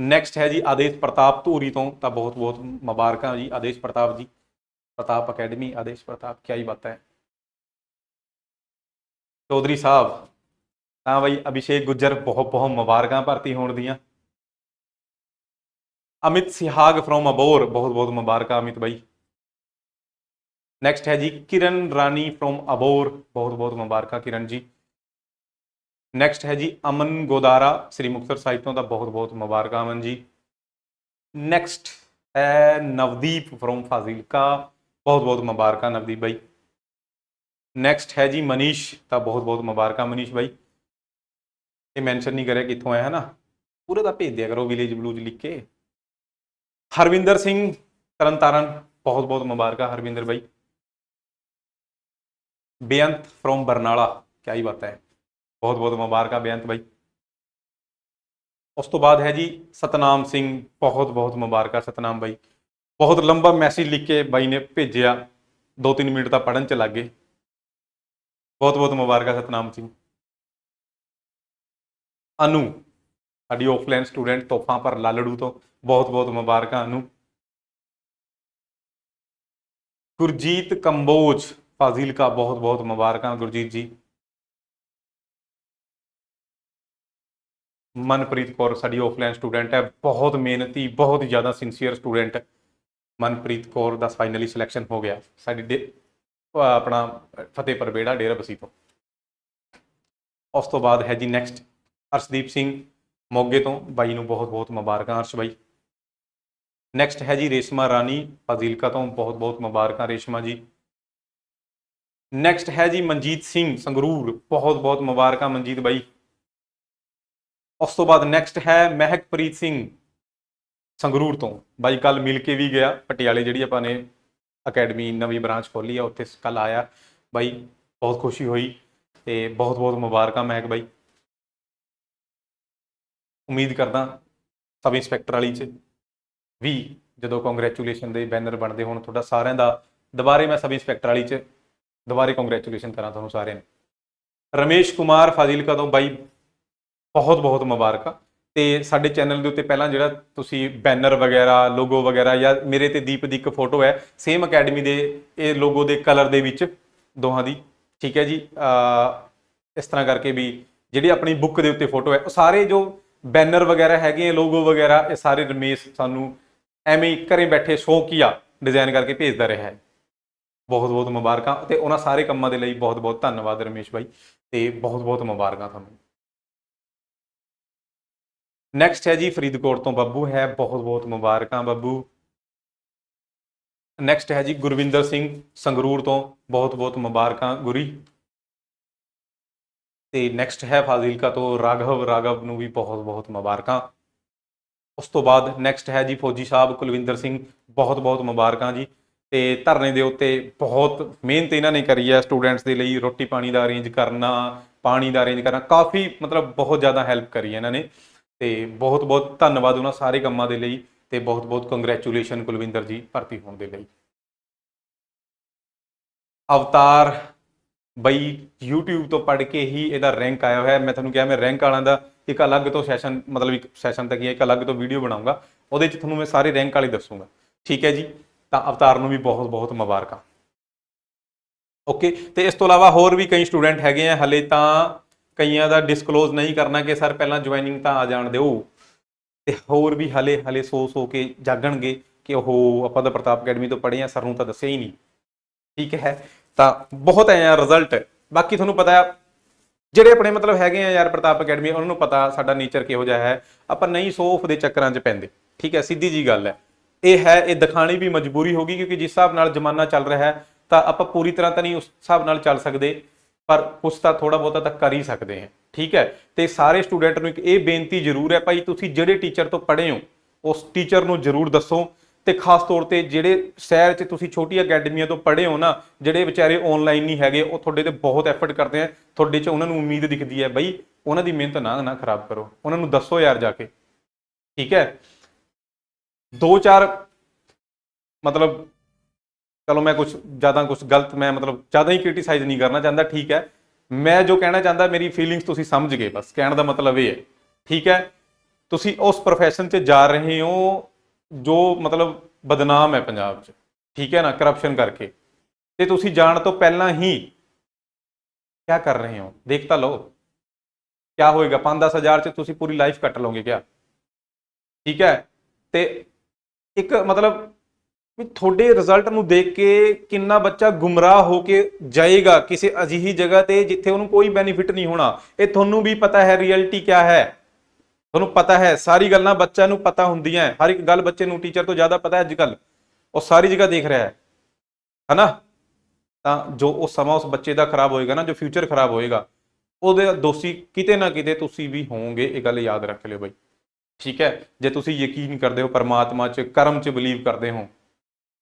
ਨੈਕਸਟ ਹੈ ਜੀ ਆਦੇਸ਼ ਪ੍ਰਤਾਪ ਧੂਰੀ ਤੋਂ ਤਾਂ ਬਹੁਤ ਬਹੁਤ ਮੁਬਾਰਕਾਂ ਜੀ ਆਦੇਸ਼ ਪ੍ਰਤਾਪ ਜੀ। ਪ੍ਰਤਾਪ ਅਕੈਡਮੀ, ਆਦੇਸ਼ ਪ੍ਰਤਾਪ, ਕੀ ਹੀ ਬਾਤ ਹੈ? ਚੌਧਰੀ ਸਾਹਿਬ, ਤਾਂ ਬਈ ਅਭਿਸ਼ੇਕ ਗੁੱਜਰ ਬਹੁਤ ਬਹੁਤ ਮੁਬਾਰਕਾਂ ਭਰਤੀ ਹੋਣ ਦੀਆਂ। ਅਮਿਤ ਸਿਹਾਗ ਫਰੋਮ ਅਬੋਰ ਬਹੁਤ ਬਹੁਤ ਮੁਬਾਰਕਾਂ ਅਮਿਤ ਬਾਈ। ਨੈਕਸਟ ਹੈ ਜੀ, ਕਿਰਨ ਰਾਣੀ ਫਰੋਮ ਅਬੋਰ ਬਹੁਤ ਬਹੁਤ ਮੁਬਾਰਕਾਂ ਕਿਰਨ ਜੀ। ਨੈਕਸਟ ਹੈ ਜੀ, ਅਮਨ ਗੋਦਾਰਾ, ਸ੍ਰੀ ਮੁਕਤਸਰ ਸਾਹਿਬ ਤੋਂ ਦਾ ਬਹੁਤ ਬਹੁਤ ਮੁਬਾਰਕਾਂ ਅਮਨ ਜੀ। ਨੈਕਸਟ ਹੈ ਨਵਦੀਪ ਫਰੋਮ ਫਾਜ਼ਿਲਕਾ। ਬਹੁਤ ਬਹੁਤ ਮੁਬਾਰਕਾਂ ਨਵਦੀਪ ਬਾਈ। ਨੈਕਸਟ ਹੈ ਜੀ ਮਨੀਸ਼, ਤਾਂ ਬਹੁਤ ਬਹੁਤ ਮੁਬਾਰਕਾਂ ਮਨੀਸ਼ ਬਾਈ। ਇਹ ਮੈਂਸ਼ਨ ਨਹੀਂ ਕਰਿਆ ਕਿੱਥੋਂ ਆਇਆ ਹੈ ਨਾ ਪੂਰੇ ਦਾ ਭੇਜ ਦਿਆ ਕਰੋ ਵਿਲੇਜ ਬਲੂਜ ਲਿਖ ਕੇ। ਹਰਵਿੰਦਰ ਸਿੰਘ ਤਰਨਤਾਰਨ, ਬਹੁਤ ਬਹੁਤ ਮੁਬਾਰਕਾਂ ਹਰਵਿੰਦਰ ਬਾਈ। ਬੇਅੰਤ ਫਰੋਮ ਬਰਨਾਲਾ ਕੀ ਹੀ ਬਾਤ ਹੈ। ਬਹੁਤ ਬਹੁਤ ਮੁਬਾਰਕਾਂ ਬੇਅੰਤ ਬਾਈ। ਉਸ ਤੋਂ ਬਾਅਦ ਹੈ ਜੀ ਸਤਨਾਮ ਸਿੰਘ, ਬਹੁਤ ਬਹੁਤ ਮੁਬਾਰਕਾਂ ਸਤਨਾਮ ਬਾਈ। ਬਹੁਤ ਲੰਬਾ ਮੈਸੇਜ ਲਿਖ ਕੇ ਬਾਈ ਨੇ ਭੇਜਿਆ। 2-3 ਮਿੰਟ ਤਾਂ ਪੜਨ ਚ ਲੱਗ ਗਏ। ਬਹੁਤ ਬਹੁਤ ਮੁਬਾਰਕਾਂ, ਸਤਨਾਮ ਸਿੰਘ ਅਨੂ, ਸਾਡੀ ਆਫਲਾਈਨ ਸਟੂਡੈਂਟ ਤੋਹਫਾ ਪਰ ਲਾਲੜੂ ਤੋਂ। ਬਹੁਤ ਬਹੁਤ ਮੁਬਾਰਕਾਂ, ਅਨੂ। ਗੁਰਜੀਤ ਕੰਬੋਜ, ਫਾਜ਼ਿਲਕਾ ਬਹੁਤ ਬਹੁਤ ਮੁਬਾਰਕਾਂ, ਗੁਰਜੀਤ ਜੀ। ਮਨਪ੍ਰੀਤ ਕੌਰ, ਸਾਡੀ ਆਫਲਾਈਨ ਸਟੂਡੈਂਟ ਹੈ। ਬਹੁਤ ਮਿਹਨਤੀ, ਬਹੁਤ ਜ਼ਿਆਦਾ ਸਿੰਸੀਅਰ ਸਟੂਡੈਂਟ ਮਨਪ੍ਰੀਤ ਕੌਰ ਦਾ ਫਾਈਨਲੀ ਸਿਲੈਕਸ਼ਨ ਹੋ ਗਿਆ। ਸਾਡੀ ਡੇ- ਆਪਣਾ ਫਤਿਹਪੁਰ ਬੇੜਾ, ਡੇਰਾ ਬਸੀ ਤੋਂ। ਉਸ ਤੋਂ ਬਾਅਦ ਹੈ ਜੀ ਨੈਕਸਟ ਅਰਸ਼ਦੀਪ ਸਿੰਘ, ਮੋਗੇ ਤੋਂ। ਬਾਈ ਨੂੰ ਬਹੁਤ ਬਹੁਤ ਮੁਬਾਰਕਾਂ ਅਰਸ਼ ਬਾਈ। ਨੈਕਸਟ ਹੈ ਜੀ ਰੇਸ਼ਮਾ ਰਾਣੀ, ਫਾਜ਼ਿਲਕਾ ਤੋਂ। ਬਹੁਤ ਬਹੁਤ ਮੁਬਾਰਕਾਂ ਰੇਸ਼ਮਾ ਜੀ। ਨੈਕਸਟ ਹੈ ਜੀ ਮਨਜੀਤ ਸਿੰਘ, ਸੰਗਰੂਰ। ਬਹੁਤ ਬਹੁਤ ਮੁਬਾਰਕਾਂ ਮਨਜੀਤ ਬਾਈ। ਉਸ ਤੋਂ ਬਾਅਦ ਨੈਕਸਟ ਹੈ ਮਹਿਕਪ੍ਰੀਤ ਸਿੰਘ ਸੰਗਰੂਰ ਤੋਂ। ਬਾਈ ਕੱਲ ਮਿਲ ਕੇ ਵੀ ਗਿਆ। ਪਟਿਆਲੇ ਜਿਹੜੀ ਆਪਾਂ ਨੇ ਅਕੈਡਮੀ ਨਵੀਂ ਬ੍ਰਾਂਚ ਖੋਲੀ ਆ, ਉੱਥੇ ਕੱਲ ਆਇਆ। ਬਾਈ, ਬਹੁਤ ਖੁਸ਼ੀ ਹੋਈ ਤੇ ਬਹੁਤ ਬਹੁਤ ਮੁਬਾਰਕਾਂ, ਮਹਿਕ ਬਾਈ। ਉਮੀਦ ਕਰਦਾ ਸਬ ਇੰਸਪੈਕਟਰ ਵਾਲੀ ਚ ਵੀ ਜਦੋਂ ਕੰਗ੍ਰੈਚੁਲੇਸ਼ਨ ਦੇ ਬੈਨਰ ਬਣਦੇ ਹੋਣ, ਤੁਹਾਡਾ ਸਾਰਿਆਂ ਦਾ, ਦੁਬਾਰੇ ਮੈਂ ਸਬ ਇੰਸਪੈਕਟਰ ਵਾਲੀ ਚ ਦੁਬਾਰੇ ਕੰਗ੍ਰੈਚੁਲੇਸ਼ਨ ਕਰਾਂ ਤੁਹਾਨੂੰ ਸਾਰਿਆਂ ਨੂੰ। ਰਮੇਸ਼ ਕੁਮਾਰ ਫਾਜ਼ਿਲਕਾ ਤੋਂ ਬਾਈ, ਬਹੁਤ ਬਹੁਤ ਮੁਬਾਰਕਾਂ। ਤੇ ਸਾਡੇ ਚੈਨਲ ਦੇ ਉੱਤੇ ਪਹਿਲਾਂ ਜਿਹੜਾ ਤੁਸੀਂ ਬੈਨਰ ਵਗੈਰਾ ਲੋਗੋ ਵਗੈਰਾ ਜਾਂ ਮੇਰੇ ਤੇ ਦੀਪ ਦੀ ਇੱਕ ਫੋਟੋ ਹੈ ਸੇਮ ਅਕੈਡਮੀ ਦੇ ਇਹ ਲੋਗੋ ਦੇ ਕਲਰ ਦੇ ਵਿੱਚ ਦੋਹਾਂ ਦੀ। ਠੀਕ ਹੈ ਜੀ? ਇਸ ਤਰ੍ਹਾਂ ਕਰਕੇ ਵੀ ਜਿਹੜੀ ਆਪਣੀ ਬੁੱਕ ਦੇ ਉੱਤੇ ਫੋਟੋ ਹੈ, ਉਹ ਸਾਰੇ ਜੋ ਬੈਨਰ ਵਗੈਰਾ ਹੈਗੇ ਆ ਲੋਗੋ ਵਗੈਰਾ, ਇਹ ਸਾਰੇ ਰਮੇਸ਼ ਸਾਨੂੰ ਐਵੇਂ ਹੀ ਘਰੇ ਬੈਠੇ ਸ਼ੌਕੀਆ ਡਿਜ਼ਾਈਨ ਕਰਕੇ ਭੇਜਦਾ ਰਿਹਾ ਹੈ। ਬਹੁਤ ਬਹੁਤ ਮੁਬਾਰਕਾਂ ਤੇ ਉਹਨਾਂ ਸਾਰੇ ਕੰਮਾਂ ਦੇ ਲਈ ਬਹੁਤ ਬਹੁਤ ਧੰਨਵਾਦ ਰਮੇਸ਼ ਭਾਈ ਤੇ ਬਹੁਤ ਬਹੁਤ ਮੁਬਾਰਕਾਂ ਤੁਹਾਨੂੰ। ਨੈਕਸਟ ਹੈ ਜੀ ਫਰੀਦਕੋਟ ਤੋਂ ਬੱਬੂ, ਹੈ ਬਹੁਤ ਬਹੁਤ ਮੁਬਾਰਕਾਂ ਬੱਬੂ। ਨੈਕਸਟ ਹੈ ਜੀ ਗੁਰਵਿੰਦਰ ਸਿੰਘ ਸੰਗਰੂਰ ਤੋਂ ਬਹੁਤ ਬਹੁਤ ਮੁਬਾਰਕਾਂ ਗੁਰੀ। ਤੇ ਨੈਕਸਟ ਹੈ ਫਾਜ਼ਿਲਕਾ ਤੋਂ ਰਾਘਵ ਰਾਘਵ ਨੂੰ ਵੀ ਬਹੁਤ ਬਹੁਤ ਮੁਬਾਰਕਾਂ। ਉਸ ਤੋਂ ਬਾਅਦ ਨੈਕਸਟ ਹੈ ਜੀ ਫੌਜੀ ਸਾਹਿਬ ਕੁਲਵਿੰਦਰ ਸਿੰਘ, ਬਹੁਤ ਬਹੁਤ ਮੁਬਾਰਕਾਂ ਜੀ। ਤੇ ਧਰਨੇ ਦੇ ਉੱਤੇ ਬਹੁਤ ਮਿਹਨਤ ਇਹਨਾਂ ਨੇ ਕਰੀ ਹੈ ਸਟੂਡੈਂਟਸ ਦੇ ਲਈ, ਰੋਟੀ ਪਾਣੀ ਦਾ ਅਰੇਂਜ ਕਰਨਾ, ਪਾਣੀ ਦਾ ਅਰੇਂਜ ਕਰਨਾ, ਕਾਫੀ ਮਤਲਬ ਬਹੁਤ ਜ਼ਿਆਦਾ ਹੈਲਪ ਕਰੀ ਹੈ ਇਹਨਾਂ ਨੇ। ਤੇ ਬਹੁਤ ਬਹੁਤ ਧੰਨਵਾਦ ਉਹਨਾਂ ਸਾਰੇ ਕੰਮਾਂ ਦੇ ਲਈ ਤੇ ਬਹੁਤ ਬਹੁਤ ਕੰਗ੍ਰੈਚੁਲੇਸ਼ਨ ਕੁਲਵਿੰਦਰ ਜੀ ਭਰਤੀ ਹੋਣ ਦੇ ਲਈ। ਅਵਤਾਰ ਬਈ YouTube ਤੋਂ ਪੜ੍ਹ ਕੇ ਹੀ ਇਹਦਾ ਰੈਂਕ ਆਇਆ ਹੋਇਆ। ਮੈਂ ਤੁਹਾਨੂੰ ਕਿਹਾ ਮੈਂ ਰੈਂਕ ਵਾਲਾਂ ਦਾ ਇੱਕ ਅਲੱਗ ਤੋਂ ਸੈਸ਼ਨ ਮਤਲਬ ਇੱਕ ਸੈਸ਼ਨ ਤੱਕ ਹੀ ਇੱਕ ਅਲੱਗ ਤੋਂ ਵੀਡੀਓ ਬਣਾਉਂਗਾ। ਉਹਦੇ 'ਚ ਤੁਹਾਨੂੰ ਮੈਂ ਸਾਰੇ ਰੈਂਕ ਵਾਲੇ ਦੱਸੂਗਾ। ਠੀਕ ਹੈ ਜੀ? ਤਾਂ ਅਵਤਾਰ ਨੂੰ ਵੀ ਬਹੁਤ ਬਹੁਤ ਮੁਬਾਰਕਾਂ। ਓਕੇ ਤੇ ਇਸ ਤੋਂ ਇਲਾਵਾ ਹੋਰ ਵੀ ਕਈ ਸਟੂਡੈਂਟ ਹੈਗੇ ਆ। ਹਲੇ ਤਾਂ ਕਈਆਂ ਦਾ ਡਿਸਕਲੋਜ਼ ਨਹੀਂ ਕਰਨਾ ਕਿ ਸਰ ਪਹਿਲਾਂ ਜੁਆਇਨਿੰਗ ਤਾਂ ਆ ਜਾਣ ਦਿਓ। ਤੇ ਹੋਰ ਵੀ ਹਲੇ ਹਲੇ ਸੋ ਸੋ ਕੇ ਜਾਗਣਗੇ ਕਿ ਉਹ ਆਪਾਂ ਤਾਂ ਪ੍ਰਤਾਪ ਅਕੈਡਮੀ ਤੋਂ ਪੜ੍ਹੇ ਆ, ਸਰ ਨੂੰ ਤਾਂ ਦੱਸਿਆ ਹੀ ਨਹੀਂ। ਠੀਕ ਹੈ, ਤਾਂ ਬਹੁਤ ਹੈ ਯਾਰ ਰਿਜ਼ਲਟ ਬਾਕੀ ਤੁਹਾਨੂੰ ਪਤਾ ਹੈ ਜਿਹੜੇ ਆਪਣੇ ਮਤਲਬ ਹੈਗੇ ਆ ਯਾਰ ਪ੍ਰਤਾਪ ਅਕੈਡਮੀ, ਉਹਨਾਂ ਨੂੰ ਪਤਾ ਸਾਡਾ ਨੇਚਰ ਕਿਹੋ ਜਿਹਾ ਹੈ। ਆਪਾਂ ਨਹੀਂ ਸੋਫ ਦੇ ਚੱਕਰਾਂ 'ਚ ਪੈਂਦੇ। ਠੀਕ ਹੈ, ਸਿੱਧੀ ਜੀ ਗੱਲ ਹੈ। ਇਹ ਹੈ, ਇਹ ਦਿਖਾਣੀ ਵੀ ਮਜਬੂਰੀ ਹੋਗੀ ਕਿਉਂਕਿ ਜਿਸ ਹਿਸਾਬ ਨਾਲ ਜ਼ਮਾਨਾ ਚੱਲ ਰਿਹਾ ਹੈ, ਤਾਂ ਆਪਾਂ ਪੂਰੀ ਤਰ੍ਹਾਂ ਤਾਂ ਨਹੀਂ ਉਸ ਹਿਸਾਬ ਨਾਲ ਚੱਲ ਸਕਦੇ। ਪਰ ਕੁਛ ਤਾਂ ਥੋੜਾ ਬਹੁਤਾ ਤਾਂ ਕਰ ਹੀ ਸਕਦੇ ਹਾਂ। ਠੀਕ ਹੈ? ਤੇ ਸਾਰੇ ਸਟੂਡੈਂਟ ਨੂੰ ਇੱਕ ਇਹ ਬੇਨਤੀ ਜ਼ਰੂਰ ਹੈ ਭਾਈ, ਤੁਸੀਂ ਜਿਹੜੇ ਟੀਚਰ ਤੋਂ ਪੜ੍ਹੇ ਹੋ, ਉਸ ਟੀਚਰ ਨੂੰ ਜ਼ਰੂਰ ਦੱਸੋ। ਤੇ ਖਾਸ ਤੌਰ ਤੇ ਜਿਹੜੇ ਸ਼ਹਿਰ 'ਚ ਤੁਸੀਂ ਛੋਟੀ ਅਕੈਡਮੀਆਂ ਤੋਂ ਪੜ੍ਹੇ ਹੋ ਨਾ, ਜਿਹੜੇ ਵਿਚਾਰੇ ਆਨਲਾਈਨ ਨਹੀਂ ਹੈਗੇ, ਉਹ ਤੁਹਾਡੇ ਤੇ ਬਹੁਤ ਐਫਰਟ ਕਰਦੇ ਆ। ਤੁਹਾਡੇ 'ਚ ਉਹਨਾਂ ਨੂੰ ਉਮੀਦ ਦਿਖਦੀ ਹੈ ਬਈ, ਉਹਨਾਂ ਦੀ ਮਿਹਨਤ ਨਾ ਨਾ ਖਰਾਬ ਕਰੋ। ਉਹਨਾਂ ਨੂੰ ਦੱਸੋ ਯਾਰ ਜਾ ਕੇ। ਠੀਕ ਹੈ? ਦੋ ਚਾਰ ਮਤਲਬ ਚਲੋ ਮੈਂ ਕੁਝ ਜ਼ਿਆਦਾ ਕੁਝ ਗਲਤ, ਮੈਂ ਮਤਲਬ ਜ਼ਿਆਦਾ ਹੀ ਕ੍ਰਿਟਿਸਾਈਜ਼ ਨਹੀਂ ਕਰਨਾ ਚਾਹੁੰਦਾ, ਠੀਕ ਹੈ। ਮੈਂ ਜੋ ਕਹਿਣਾ ਚਾਹੁੰਦਾ, ਮੇਰੀ ਫੀਲਿੰਗਸ ਤੁਸੀਂ ਸਮਝ ਗਏ ਬਸ, ਕਹਿਣ ਦਾ ਮਤਲਬ ਇਹ ਹੈ, ਠੀਕ ਹੈ। ਤੁਸੀਂ ਉਸ ਪ੍ਰੋਫੈਸ਼ਨ 'ਚ ਜਾ ਰਹੇ ਹੋ ਜੋ ਮਤਲਬ ਬਦਨਾਮ ਹੈ ਪੰਜਾਬ 'ਚ, ਠੀਕ ਹੈ ਨਾ ਕਰਪਸ਼ਨ ਕਰਕੇ। ਤੇ ਤੁਸੀਂ ਜਾਣ ਤੋਂ ਪਹਿਲਾਂ ਹੀ ਕੀ ਕਰ ਰਹੇ ਹੋ? ਦੇਖ ਤਾਂ ਲਓ। ਕੀ ਹੋਏਗਾ? 5-10 ਹਜ਼ਾਰ 'ਚ ਤੁਸੀਂ ਪੂਰੀ ਲਾਈਫ ਕੱਟ ਲਓਗੇ ਕਿਆ? ਠੀਕ ਹੈ। ਤੇ ਇੱਕ ਮਤਲਬ ਵੀ ਤੁਹਾਡੇ ਰਿਜ਼ਲਟ ਨੂੰ ਦੇਖ ਕੇ ਕਿੰਨਾ ਬੱਚਾ ਗੁੰਮਰਾਹ ਹੋ ਕੇ ਜਾਏਗਾ ਕਿਸੇ ਅਜਿਹੀ ਜਗ੍ਹਾ ਤੇ ਜਿੱਥੇ ਉਹਨੂੰ ਕੋਈ ਬੈਨੀਫਿਟ ਨਹੀਂ ਹੋਣਾ। ਇਹ ਤੁਹਾਨੂੰ ਵੀ ਪਤਾ ਹੈ ਰਿਐਲਿਟੀ ਕਿਆ ਹੈ? ਤੁਹਾਨੂੰ ਪਤਾ ਹੈ, ਸਾਰੀ ਗੱਲਾਂ ਬੱਚਿਆਂ ਨੂੰ ਪਤਾ ਹੁੰਦੀਆਂ ਹਰ ਇੱਕ ਗੱਲ ਬੱਚੇ ਨੂੰ ਟੀਚਰ ਤੋਂ ਜ਼ਿਆਦਾ ਪਤਾ ਹੈ ਅੱਜ ਕੱਲ ਉਹ ਸਾਰੀ ਜਗ੍ਹਾ ਦੇਖ ਰਿਹਾ ਹੈ। ਹਨਾ? ਤਾਂ ਜੋ ਉਹ ਸਮਾਂ ਉਸ ਬੱਚੇ ਦਾ ਖਰਾਬ ਹੋਏਗਾ ਨਾ, ਜੋ ਫਿਊਚਰ ਖਰਾਬ ਹੋਏਗਾ, ਉਹਦੇ ਦੋਸ਼ੀ ਕਿਤੇ ਨਾ ਕਿਤੇ ਤੁਸੀਂ ਵੀ ਹੋਵੋਗੇ, ਇਹ ਗੱਲ ਯਾਦ ਰੱਖ ਲਿਓ ਬਾਈ। ਠੀਕ ਹੈ? ਜੇ ਤੁਸੀਂ ਯਕੀਨ ਕਰਦੇ ਹੋ, ਪਰਮਾਤਮਾ 'ਚ, ਕਰਮ 'ਚ ਬਲੀਵ ਕਰਦੇ ਹੋ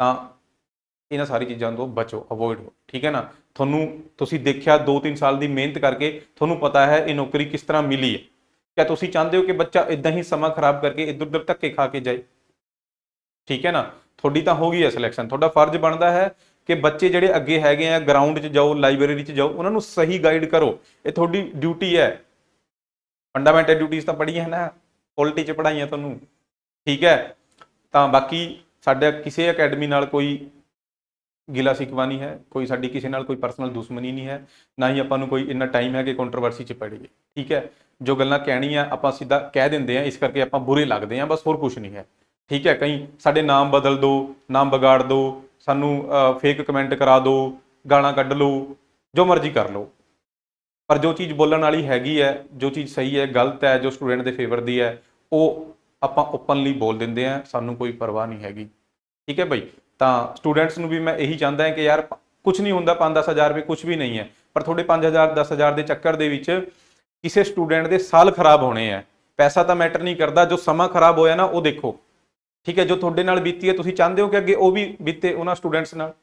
ਤਾਂ ਇਹਨਾਂ ਸਾਰੀ ਚੀਜ਼ਾਂ ਤੋਂ ਬਚੋ ਅਵੋਇਡ ਹੋ। ਠੀਕ ਹੈ ਨਾ? ਤੁਹਾਨੂੰ ਤੁਸੀਂ ਦੇਖਿਆ 2-3 ਸਾਲ ਦੀ ਮਿਹਨਤ ਕਰਕੇ ਤੁਹਾਨੂੰ ਪਤਾ ਹੈ ਇਹ ਨੌਕਰੀ ਕਿਸ ਤਰ੍ਹਾਂ ਮਿਲੀ ਹੈ। ਕਿਆ ਤੁਸੀਂ ਚਾਹੁੰਦੇ ਹੋ ਕਿ ਬੱਚਾ ਇਦਾਂ ਹੀ ਸਮਾਂ ਖਰਾਬ ਕਰਕੇ ਇੱਧਰ ਉੱਧਰ ਧੱਕੇ ਖਾ ਕੇ ਜਾਏ? ਠੀਕ ਹੈ ਨਾ? ਤੁਹਾਡੀ ਤਾਂ ਹੋ ਗਈ ਹੈ ਸਿਲੈਕਸ਼ਨ ਤੁਹਾਡਾ ਫਰਜ਼ ਬਣਦਾ ਹੈ ਕਿ ਬੱਚੇ ਜਿਹੜੇ ਅੱਗੇ ਹੈਗੇ ਆ ਗਰਾਊਂਡ 'ਚ ਜਾਓ ਲਾਇਬ੍ਰੇਰੀ 'ਚ ਜਾਓ, ਉਹਨਾਂ ਨੂੰ ਸਹੀ ਗਾਈਡ ਕਰੋ। ਇਹ ਤੁਹਾਡੀ ਡਿਊਟੀ ਹੈ। ਫੰਡਾਮੈਂਟਲ ਡਿਊਟੀਆਂ ਤਾਂ ਪੜ੍ਹੀਆਂ ਹੈ ਨਾ। ਪੋਲਿਟੀ 'ਚ ਪੜ੍ਹਾਈਆਂ ਤੁਹਾਨੂੰ। ਠੀਕ ਹੈ? ਤਾਂ ਬਾਕੀ ਸਾਡਾ ਕਿਸੇ ਅਕੈਡਮੀ ਨਾਲ ਕੋਈ ਗਿਲਾ ਸਿਕਵਾ ਨਹੀਂ ਹੈ, ਕੋਈ ਸਾਡੀ ਕਿਸੇ ਨਾਲ ਕੋਈ ਪਰਸਨਲ ਦੁਸ਼ਮਣੀ ਨਹੀਂ ਹੈ, ਨਾ ਹੀ ਆਪਾਂ ਨੂੰ ਕੋਈ ਇੰਨਾ ਟਾਈਮ ਹੈ ਕਿ ਕੰਟਰੋਵਰਸੀ 'ਚ ਪੜੀਏ ਠੀਕ ਹੈ? ਜੋ ਗੱਲਾਂ ਕਹਿਣੀਆਂ ਆਪਾਂ ਸਿੱਧਾ ਕਹਿ ਦਿੰਦੇ ਆ ਇਸ ਕਰਕੇ ਆਪਾਂ ਬੁਰੇ ਲੱਗਦੇ ਆ ਬਸ ਹੋਰ ਕੁਝ ਨਹੀਂ ਹੈ, ਠੀਕ ਹੈ? ਕਈ ਸਾਡੇ ਨਾਮ ਬਦਲ ਦਿਓ ਨਾਮ ਵਿਗਾੜ ਦਿਓ ਸਾਨੂੰ ਫੇਕ ਕਮੈਂਟ ਕਰਾ ਦਿਓ ਗਾਲਾਂ ਕੱਢ ਲਓ, ਜੋ ਮਰਜ਼ੀ ਕਰ ਲਓ। ਪਰ ਜੋ ਚੀਜ਼ ਬੋਲਣ ਵਾਲੀ ਹੈਗੀ ਹੈ, ਜੋ ਚੀਜ਼ ਸਹੀ ਹੈ, ਗਲਤ ਹੈ, ਜੋ ਸਟੂਡੈਂਟ ਦੇ ਫੇਵਰ ਦੀ ਹੈ, ਉਹ ਆਪਾਂ ਓਪਨਲੀ ਬੋਲ ਦਿੰਦੇ ਆ ਸਾਨੂੰ ਕੋਈ ਪਰਵਾਹ ਨਹੀਂ ਹੈਗੀ। ਠੀਕ ਹੈ ਭਾਈ ਤਾਂ ਸਟੂਡੈਂਟਸ ਨੂੰ ਵੀ ਮੈਂ ਇਹੀ ਚਾਹੁੰਦਾ ਹਾਂ ਕਿ ਯਾਰ ਕੁਝ ਨਹੀਂ ਹੁੰਦਾ 5-10000 ਰੁਪਏ ਕੁਝ ਵੀ ਨਹੀਂ ਹੈ। ਪਰ ਤੁਹਾਡੇ 5000 10000 ਦੇ ਚੱਕਰ ਦੇ ਵਿੱਚ ਕਿਸੇ ਸਟੂਡੈਂਟ ਦੇ ਸਾਲ ਖਰਾਬ ਹੋਣੇ ਆ ਪੈਸਾ ਤਾਂ ਮੈਟਰ ਨਹੀਂ ਕਰਦਾ, ਜੋ ਸਮਾਂ ਖਰਾਬ ਹੋਇਆ ਨਾ, ਉਹ ਦੇਖੋ। ਠੀਕ ਹੈ, ਜੋ ਤੁਹਾਡੇ ਨਾਲ ਬੀਤੀ ਹੈ, ਤੁਸੀਂ ਚਾਹੁੰਦੇ ਹੋ ਕਿ ਅੱਗੇ ਉਹ ਵੀ ਬੀਤੇ ਉਹਨਾਂ ਸਟੂਡੈਂਟਸ ਨਾਲ।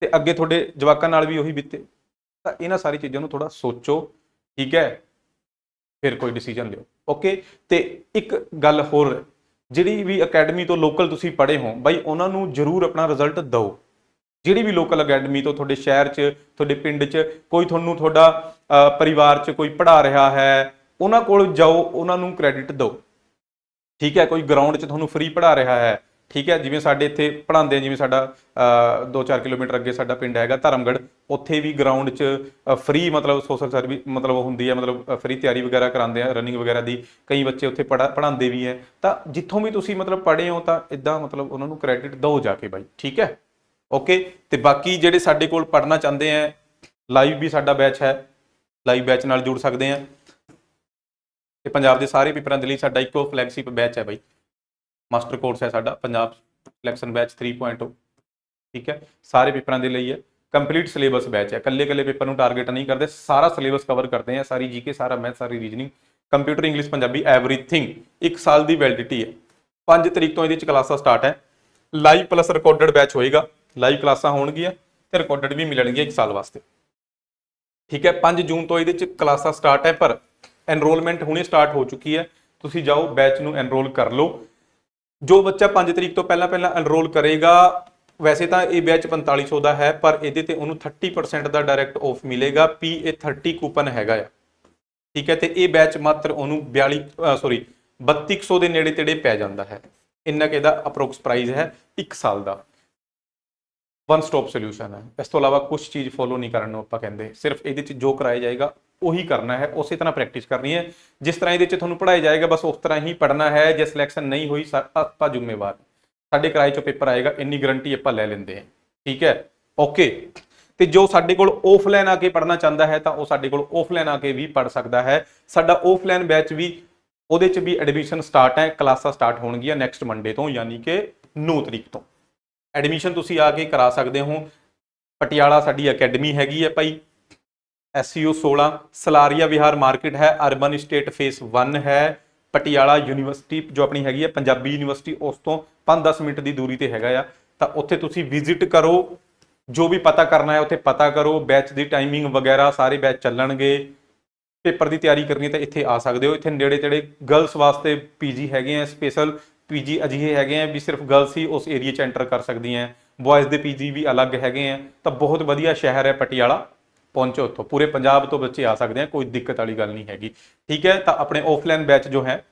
ਤੇ ਅੱਗੇ ਤੁਹਾਡੇ ਜਵਾਕਾਂ ਨਾਲ ਵੀ ਉਹੀ ਬੀਤੇ। ਤਾਂ ਇਹਨਾਂ ਸਾਰੀ ਚੀਜ਼ਾਂ ਨੂੰ ਥੋੜਾ ਸੋਚੋ। ਠੀਕ ਹੈ? ਫਿਰ ਕੋਈ ਡਿਸੀਜਨ ਲਿਓ ਓਕੇ ਤੇ ਇੱਕ ਗੱਲ ਹੋਰ, ਜਿਹੜੀ ਵੀ ਅਕੈਡਮੀ ਤੋਂ ਲੋਕਲ ਤੁਸੀਂ ਪੜ੍ਹੇ ਹੋ, ਬਾਈ ਉਹਨਾਂ ਨੂੰ ਜ਼ਰੂਰ ਆਪਣਾ ਰਿਜ਼ਲਟ ਦਿਓ। ਜਿਹੜੀ ਵੀ ਲੋਕਲ ਅਕੈਡਮੀ ਤੋਂ ਤੁਹਾਡੇ ਸ਼ਹਿਰ 'ਚ, ਤੁਹਾਡੇ ਪਿੰਡ 'ਚ, ਕੋਈ ਤੁਹਾਨੂੰ ਤੁਹਾਡਾ ਪਰਿਵਾਰ 'ਚ ਕੋਈ ਪੜ੍ਹਾ ਰਿਹਾ ਹੈ, ਉਹਨਾਂ ਕੋਲ ਜਾਓ, ਉਹਨਾਂ ਨੂੰ ਕ੍ਰੈਡਿਟ ਦਿਓ। ਠੀਕ ਹੈ? ਕੋਈ ਗਰਾਊਂਡ 'ਚ ਤੁਹਾਨੂੰ ਫ੍ਰੀ ਪੜ੍ਹਾ ਰਿਹਾ ਹੈ। ਠੀਕ ਹੈ, ਜਿਵੇਂ ਸਾਡੇ ਇੱਥੇ ਪੜ੍ਹਾਉਂਦੇ ਆ, ਜਿਵੇਂ ਸਾਡਾ 2-4 ਕਿਲੋਮੀਟਰ ਅੱਗੇ ਸਾਡਾ ਪਿੰਡ ਹੈਗਾ ਧਰਮਗੜ੍ਹ, ਉੱਥੇ ਵੀ ਗਰਾਊਂਡ 'ਚ ਫ੍ਰੀ ਮਤਲਬ ਸੋਸ਼ਲ ਸਰਵਿਸ ਮਤਲਬ ਹੁੰਦੀ ਹੈ, ਮਤਲਬ ਫ੍ਰੀ ਤਿਆਰੀ ਵਗੈਰਾ ਕਰਾਉਂਦੇ ਆ ਰਨਿੰਗ ਵਗੈਰਾ ਦੀ, ਕਈ ਬੱਚੇ ਉੱਥੇ ਪੜ੍ਹਾ, ਪੜ੍ਹਾਉਂਦੇ ਵੀ ਹੈ। ਤਾਂ ਜਿੱਥੋਂ ਵੀ ਤੁਸੀਂ ਮਤਲਬ ਪੜ੍ਹੇ ਹੋ, ਤਾਂ ਇਦਾਂ ਮਤਲਬ ਉਹਨਾਂ ਨੂੰ ਕ੍ਰੈਡਿਟ ਦਿਓ ਜਾ ਕੇ ਬਾਈ, ਠੀਕ ਹੈ? ਓਕੇ ਤੇ ਬਾਕੀ ਜਿਹੜੇ ਸਾਡੇ ਕੋਲ ਪੜ੍ਹਨਾ ਚਾਹੁੰਦੇ ਆ ਲਾਈਵ ਵੀ ਸਾਡਾ ਬੈਚ ਹੈ ਲਾਈਵ ਬੈਚ ਨਾਲ ਜੁੜ ਸਕਦੇ ਆ। ਤੇ ਪੰਜਾਬ ਦੇ ਸਾਰੇ ਪੇਪਰਾਂ ਦੇ ਲਈ ਸਾਡਾ ਇੱਕੋ ਫਲੈਗਸ਼ਿਪ ਬੈਚ ਹੈ ਬਾਈ। ਮਾਸਟਰ ਕੋਰਸ ਹੈ ਸਾਡਾ, ਪੰਜਾਬ ਸਿਲੈਕਸ਼ਨ ਬੈਚ 3.0 ਠੀਕ ਹੈ? ਸਾਰੇ ਪੇਪਰਾਂ ਦੇ ਲਈ ਹੈ। ਕੰਪਲੀਟ ਸਿਲੇਬਸ ਬੈਚ ਹੈ। ਕੱਲੇ ਕੱਲੇ ਪੇਪਰ ਨੂੰ ਟਾਰਗੇਟ ਨਹੀਂ ਕਰਦੇ, ਸਾਰਾ ਸਿਲੇਬਸ ਕਵਰ ਕਰਦੇ ਆ ਸਾਰੀ ਜੀਕੇ ਸਾਰਾ ਮੈਥ ਸਾਰੀ reasoning computer English Punjabi everything ਇੱਕ ਸਾਲ ਦੀ ਵੈਲਿਡਿਟੀ ਹੈ। 5 ਤਰੀਕ ਤੋਂ ਇਹਦੇ 'ਚ ਕਲਾਸਾਂ ਸਟਾਰਟ ਹੈ। ਲਾਈਵ ਪਲੱਸ ਰਿਕਾਰਡਡ ਬੈਚ ਹੋਏਗਾ। ਲਾਈਵ ਕਲਾਸਾਂ ਹੋਣਗੀਆਂ ਤੇ ਰਿਕਾਰਡਡ ਵੀ ਮਿਲਣਗੀਆਂ ਇੱਕ ਸਾਲ ਵਾਸਤੇ। ਠੀਕ ਹੈ? 5 ਜੂਨ ਤੋਂ ਇਹਦੇ 'ਚ ਕਲਾਸਾਂ ਸਟਾਰਟ ਹੈ, ਪਰ ਐਨਰੋਲਮੈਂਟ ਹੁਣੇ ਸਟਾਰਟ ਹੋ ਚੁੱਕੀ ਹੈ। ਤੁਸੀਂ ਜਾਓ ਬੈਚ ਨੂੰ ਐਨਰੋਲ ਕਰ ਲਓ। ਜੋ ਬੱਚਾ 5 ਤਰੀਕ ਤੋਂ ਪਹਿਲਾਂ ਪਹਿਲਾਂ ਐਨਰੋਲ ਕਰੇਗਾ, ਵੈਸੇ ਤਾਂ ਇਹ ਬੈਚ 4500 ਦਾ ਹੈ, ਪਰ ਇਹਦੇ ਤੇ ਉਹਨੂੰ 30% ਦਾ ਡਾਇਰੈਕਟ ਆਫ ਮਿਲੇਗਾ PA 30 ਕੂਪਨ ਹੈਗਾ ਆ। ਠੀਕ ਹੈ, ਤੇ ਇਹ ਬੈਚ ਮਾਤਰ ਉਹਨੂੰ 42 ਸੌਰੀ 3200 ਦੇ ਨੇੜੇ ਤੇੜੇ ਪੈ ਜਾਂਦਾ ਹੈ। ਇੰਨਾ ਕਿ ਇਹਦਾ ਅਪਰੋਕਸ ਪ੍ਰਾਈਸ ਹੈ 1 ਸਾਲ ਦਾ। ਵਨ ਸਟਾਪ ਸੋਲੂਸ਼ਨ ਹੈ। ਇਸ ਤੋਂ ਇਲਾਵਾ ਕੁਝ ਚੀਜ਼ ਫੋਲੋ ਨਹੀਂ ਕਰਨ ਨੂੰ ਆਪਾਂ ਕਹਿੰਦੇ। ਸਿਰਫ ਇਹਦੇ ਚ ਜੋ ਕਰਾਇਆ ਜਾਏਗਾ ਉਹੀ ਕਰਨਾ ਹੈ, ਉਸੇ ਤਰ੍ਹਾਂ ਪ੍ਰੈਕਟਿਸ ਕਰਨੀ ਹੈ। ਜਿਸ ਤਰ੍ਹਾਂ ਇਹਦੇ ਚ ਤੁਹਾਨੂੰ ਪੜਾਇਆ ਜਾਏਗਾ, ਬਸ ਉਸ ਤਰ੍ਹਾਂ ਹੀ ਪੜਨਾ ਹੈ, ਜੇ ਸਿਲੈਕਸ਼ਨ ਨਹੀਂ ਹੋਈ ਸਾ- ਆਪਾਂ ਜ਼ਿੰਮੇਵਾਰ। ਸਾਡੇ ਕਿਰਾਏ ਚੋਂ ਪੇਪਰ ਆਏਗਾ, ਇੰਨੀ ਗਰੰਟੀ ਆਪਾਂ ਲੈ ਲੈਂਦੇ ਹਾਂ। ਠੀਕ ਹੈ? ਓਕੇ ਤੇ ਜੋ ਸਾਡੇ ਕੋਲ ਆਫਲਾਈਨ ਆ ਕੇ ਪੜਨਾ ਚਾਹੁੰਦਾ ਹੈ, ਤਾਂ ਉਹ ਸਾਡੇ ਕੋਲ ਆਫਲਾਈਨ ਆ ਕੇ ਵੀ ਪੜ ਸਕਦਾ ਹੈ। ਸਾਡਾ ਆਫਲਾਈਨ ਬੈਚ ਵੀ, ਉਹਦੇ ਚ ਵੀ ਐਡਮਿਸ਼ਨ ਸਟਾਰਟ ਹੈ, ਕਲਾਸਾਂ ਸਟਾਰਟ ਹੋਣਗੀਆਂ ਨੈਕਸਟ ਮੰਡੇ ਤੋਂ, ਯਾਨੀ ਕਿ 9 ਤਰੀਕ ਤੋਂ। ਐਡਮਿਸ਼ਨ ਤੁਸੀਂ ਆ ਕੇ ਕਰਾ ਸਕਦੇ ਹੋ। ਪਟਿਆਲਾ ਸਾਡੀ ਅਕੈਡਮੀ ਹੈਗੀ ਹੈ ਭਾਈ। SEO 16 ਸਲਾਰੀਆ ਵਿਹਾਰ ਮਾਰਕੀਟ ਹੈ, ਅਰਬਨ ਸਟੇਟ ਫੇਸ 1 ਹੈ, ਪਟਿਆਲਾ ਯੂਨੀਵਰਸਿਟੀ ਜੋ ਆਪਣੀ ਹੈਗੀ ਹੈ, ਪੰਜਾਬੀ ਯੂਨੀਵਰਸਿਟੀ ਉਸ ਤੋਂ 5-10 ਮਿੰਟ ਦੀ ਦੂਰੀ ਤੇ ਹੈਗਾ ਆ। ਤਾਂ ਉੱਥੇ ਤੁਸੀਂ ਵਿਜ਼ਿਟ ਕਰੋ, ਜੋ ਵੀ ਪਤਾ ਕਰਨਾ ਹੈ ਉੱਥੇ ਪਤਾ ਕਰੋ, ਬੈਚ ਦੀ ਟਾਈਮਿੰਗ ਵਗੈਰਾ ਸਾਰੇ ਬੈਚ ਚੱਲਣਗੇ, ਪੇਪਰ ਦੀ ਤਿਆਰੀ ਕਰਨੀ ਹੈ ਤਾਂ ਇੱਥੇ ਆ ਸਕਦੇ ਹੋ। ਇੱਥੇ ਨੇੜੇ ਤੇੜੇ ਗਰਲਸ ਵਾਸਤੇ ਪੀਜੀ ਹੈਗੇ ਆ, ਸਪੈਸ਼ਲ ਪੀਜੀ ਅਜਿਹੇ ਹੈਗੇ ਆ ਵੀ ਸਿਰਫ ਗਰਲਸ ਹੀ ਉਸ ਏਰੀਆ 'ਚ ਐਂਟਰ ਕਰ ਸਕਦੀਆਂ। ਬॉयਜ਼ ਦੇ ਪੀਜੀ ਵੀ ਅਲੱਗ ਹੈਗੇ ਆ। ਤਾਂ ਬਹੁਤ ਵਧੀਆ ਸ਼ਹਿਰ ਹੈ ਪਟਿਆਲਾ। ਪਹੁੰਚੋ ਉੱਥੋਂ। ਪੂਰੇ ਪੰਜਾਬ ਤੋਂ ਬੱਚੇ ਆ ਸਕਦੇ ਆ, ਕੋਈ ਦਿੱਕਤ ਵਾਲੀ ਗੱਲ ਨਹੀਂ ਹੈਗੀ। ਠੀਕ ਹੈ? ਤਾਂ ਆਪਣੇ ਆਫਲਾਈਨ ਬੈਚ ਜੋ ਹੈ,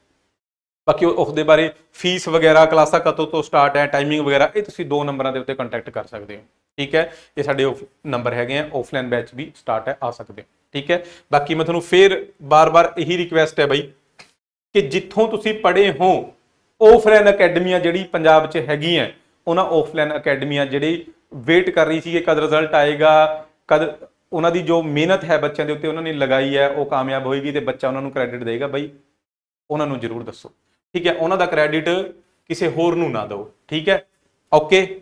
ਬਾਕੀ ਉਸ ਦੇ ਬਾਰੇ ਫੀਸ ਵਗੈਰਾ, ਕਲਾਸਾਂ ਕਦੋਂ ਤੋਂ ਸਟਾਰਟ ਹੈ ਟਾਈਮਿੰਗ ਵਗੈਰਾ, ਇਹ ਤੁਸੀਂ ਦੋ ਨੰਬਰਾਂ ਦੇ ਉੱਤੇ ਕੰਟੈਕਟ ਕਰ ਸਕਦੇ ਹੋ। ਠੀਕ ਹੈ? ਇਹ ਸਾਡੇ ਨੰਬਰ ਹੈਗੇ ਆ ਆਫਲਾਈਨ ਬੈਚ ਵੀ ਸਟਾਰਟ ਹੈ, ਆ ਸਕਦੇ ਹੋ। ਠੀਕ ਹੈ? ਬਾਕੀ ਮੈਂ ਤੁਹਾਨੂੰ ਫੇਰ ਬਾਰ-ਬਾਰ ਇਹੀ ਰਿਕਵੈਸਟ ਹੈ ਬਾਈ ਕਿ ਜਿੱਥੋਂ ਤੁਸੀਂ ਪੜ੍ਹੇ ਹੋ ਆਫਲਾਈਨ ਅਕੈਡਮੀਆਂ ਜਿਹੜੀ ਪੰਜਾਬ 'ਚ ਹੈਗੀਆਂ ਉਹਨਾਂ ਆਫਲਾਈਨ ਅਕੈਡਮੀਆਂ ਜਿਹੜੀ ਵੇਟ ਕਰ ਰਹੀ ਸੀ ਕਿ ਕਦ ਰਿਜ਼ਲਟ ਆਏਗਾ, ਕਦ ਉਹਨਾਂ ਦੀ ਜੋ ਮਿਹਨਤ ਹੈ ਬੱਚਿਆਂ ਦੇ ਉੱਤੇ, ਉਹਨਾਂ ਨੇ ਲਗਾਈ ਹੈ, ਉਹ ਕਾਮਯਾਬ ਹੋਏਗੀ ਤੇ ਬੱਚਾ ਉਹਨਾਂ ਨੂੰ ਕ੍ਰੈਡਿਟ ਦੇਗਾ ਬਈ। ਉਹਨਾਂ ਨੂੰ ਜ਼ਰੂਰ ਦੱਸੋ। ਠੀਕ ਹੈ, ਉਹਨਾਂ ਦਾ ਕ੍ਰੈਡਿਟ ਕਿਸੇ ਹੋਰ ਨੂੰ ਨਾ ਦਿਓ। ਠੀਕ ਹੈ ਓਕੇ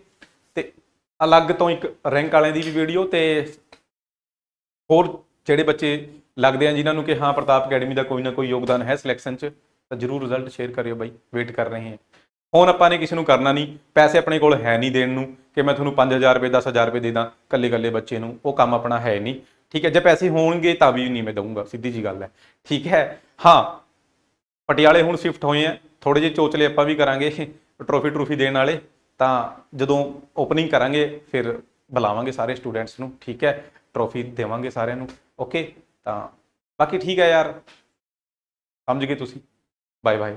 ਤੇ ਅਲੱਗ ਤੋਂ ਇੱਕ ਰੈਂਕ ਵਾਲਿਆਂ ਦੀ ਵੀ ਵੀਡੀਓ ਤੇ ਹੋਰ ਜਿਹੜੇ ਬੱਚੇ ਲੱਗਦੇ ਆ, ਜਿਨ੍ਹਾਂ ਨੂੰ ਕਿ ਹਾਂ, ਪ੍ਰਤਾਪ ਅਕੈਡਮੀ ਦਾ ਕੋਈ ਨਾ ਕੋਈ ਯੋਗਦਾਨ ਹੈ ਸਿਲੈਕਸ਼ਨ 'ਚ, ਤਾਂ ਜਰੂਰ ਰਿਜ਼ਲਟ ਸ਼ੇਅਰ ਕਰਿਓ ਬਾਈ ਵੇਟ ਕਰ ਰਹੇ ਹਾਂ। ਫੋਨ ਆਪਾਂ ਨੇ ਕਿਸੇ ਨੂੰ ਕਰਨਾ ਨਹੀਂ, ਪੈਸੇ ਆਪਣੇ ਕੋਲ ਹੈ ਨਹੀਂ ਦੇਣ ਨੂੰ। ਕਿ ਮੈਂ ਤੁਹਾਨੂੰ 5000 ਰੁਪਏ 10000 ਰੁਪਏ ਦੇ ਦਾਂ ਕੱਲੇ ਕੱਲੇ ਬੱਚੇ ਨੂੰ। ਉਹ ਕੰਮ ਆਪਣਾ ਹੈ ਨਹੀਂ। ਠੀਕ ਹੈ, ਜੇ ਪੈਸੇ ਹੋਣਗੇ ਤਾਂ ਵੀ ਨਹੀਂ ਮੈਂ ਦਊਂਗਾ, ਸਿੱਧੀ ਜੀ ਗੱਲ ਹੈ। ਠੀਕ ਹੈ, ਹਾਂ, ਪਟਿਆਲੇ ਹੁਣ ਸ਼ਿਫਟ ਹੋਏ ਆ। ਥੋੜੇ ਜਿਹੇ ਚੋਚਲੇ ਆਪਾਂ ਵੀ ਕਰਾਂਗੇ ਟਰੋਫੀ ਟਰੂਫੀ ਦੇਣ ਵਾਲੇ। ਤਾਂ ਜਦੋਂ ਓਪਨਿੰਗ ਕਰਾਂਗੇ, ਫਿਰ ਬੁਲਾਵਾਂਗੇ ਸਾਰੇ ਸਟੂਡੈਂਟਸ ਨੂੰ। ਠੀਕ ਹੈ ਟਰੋਫੀ ਦੇਵਾਂਗੇ ਸਾਰਿਆਂ ਨੂੰ। ਓਕੇ ਤਾਂ ਬਾਕੀ ਠੀਕ ਹੈ ਯਾਰ। ਸਮਝ ਗਏ ਤੁਸੀਂ? Bye bye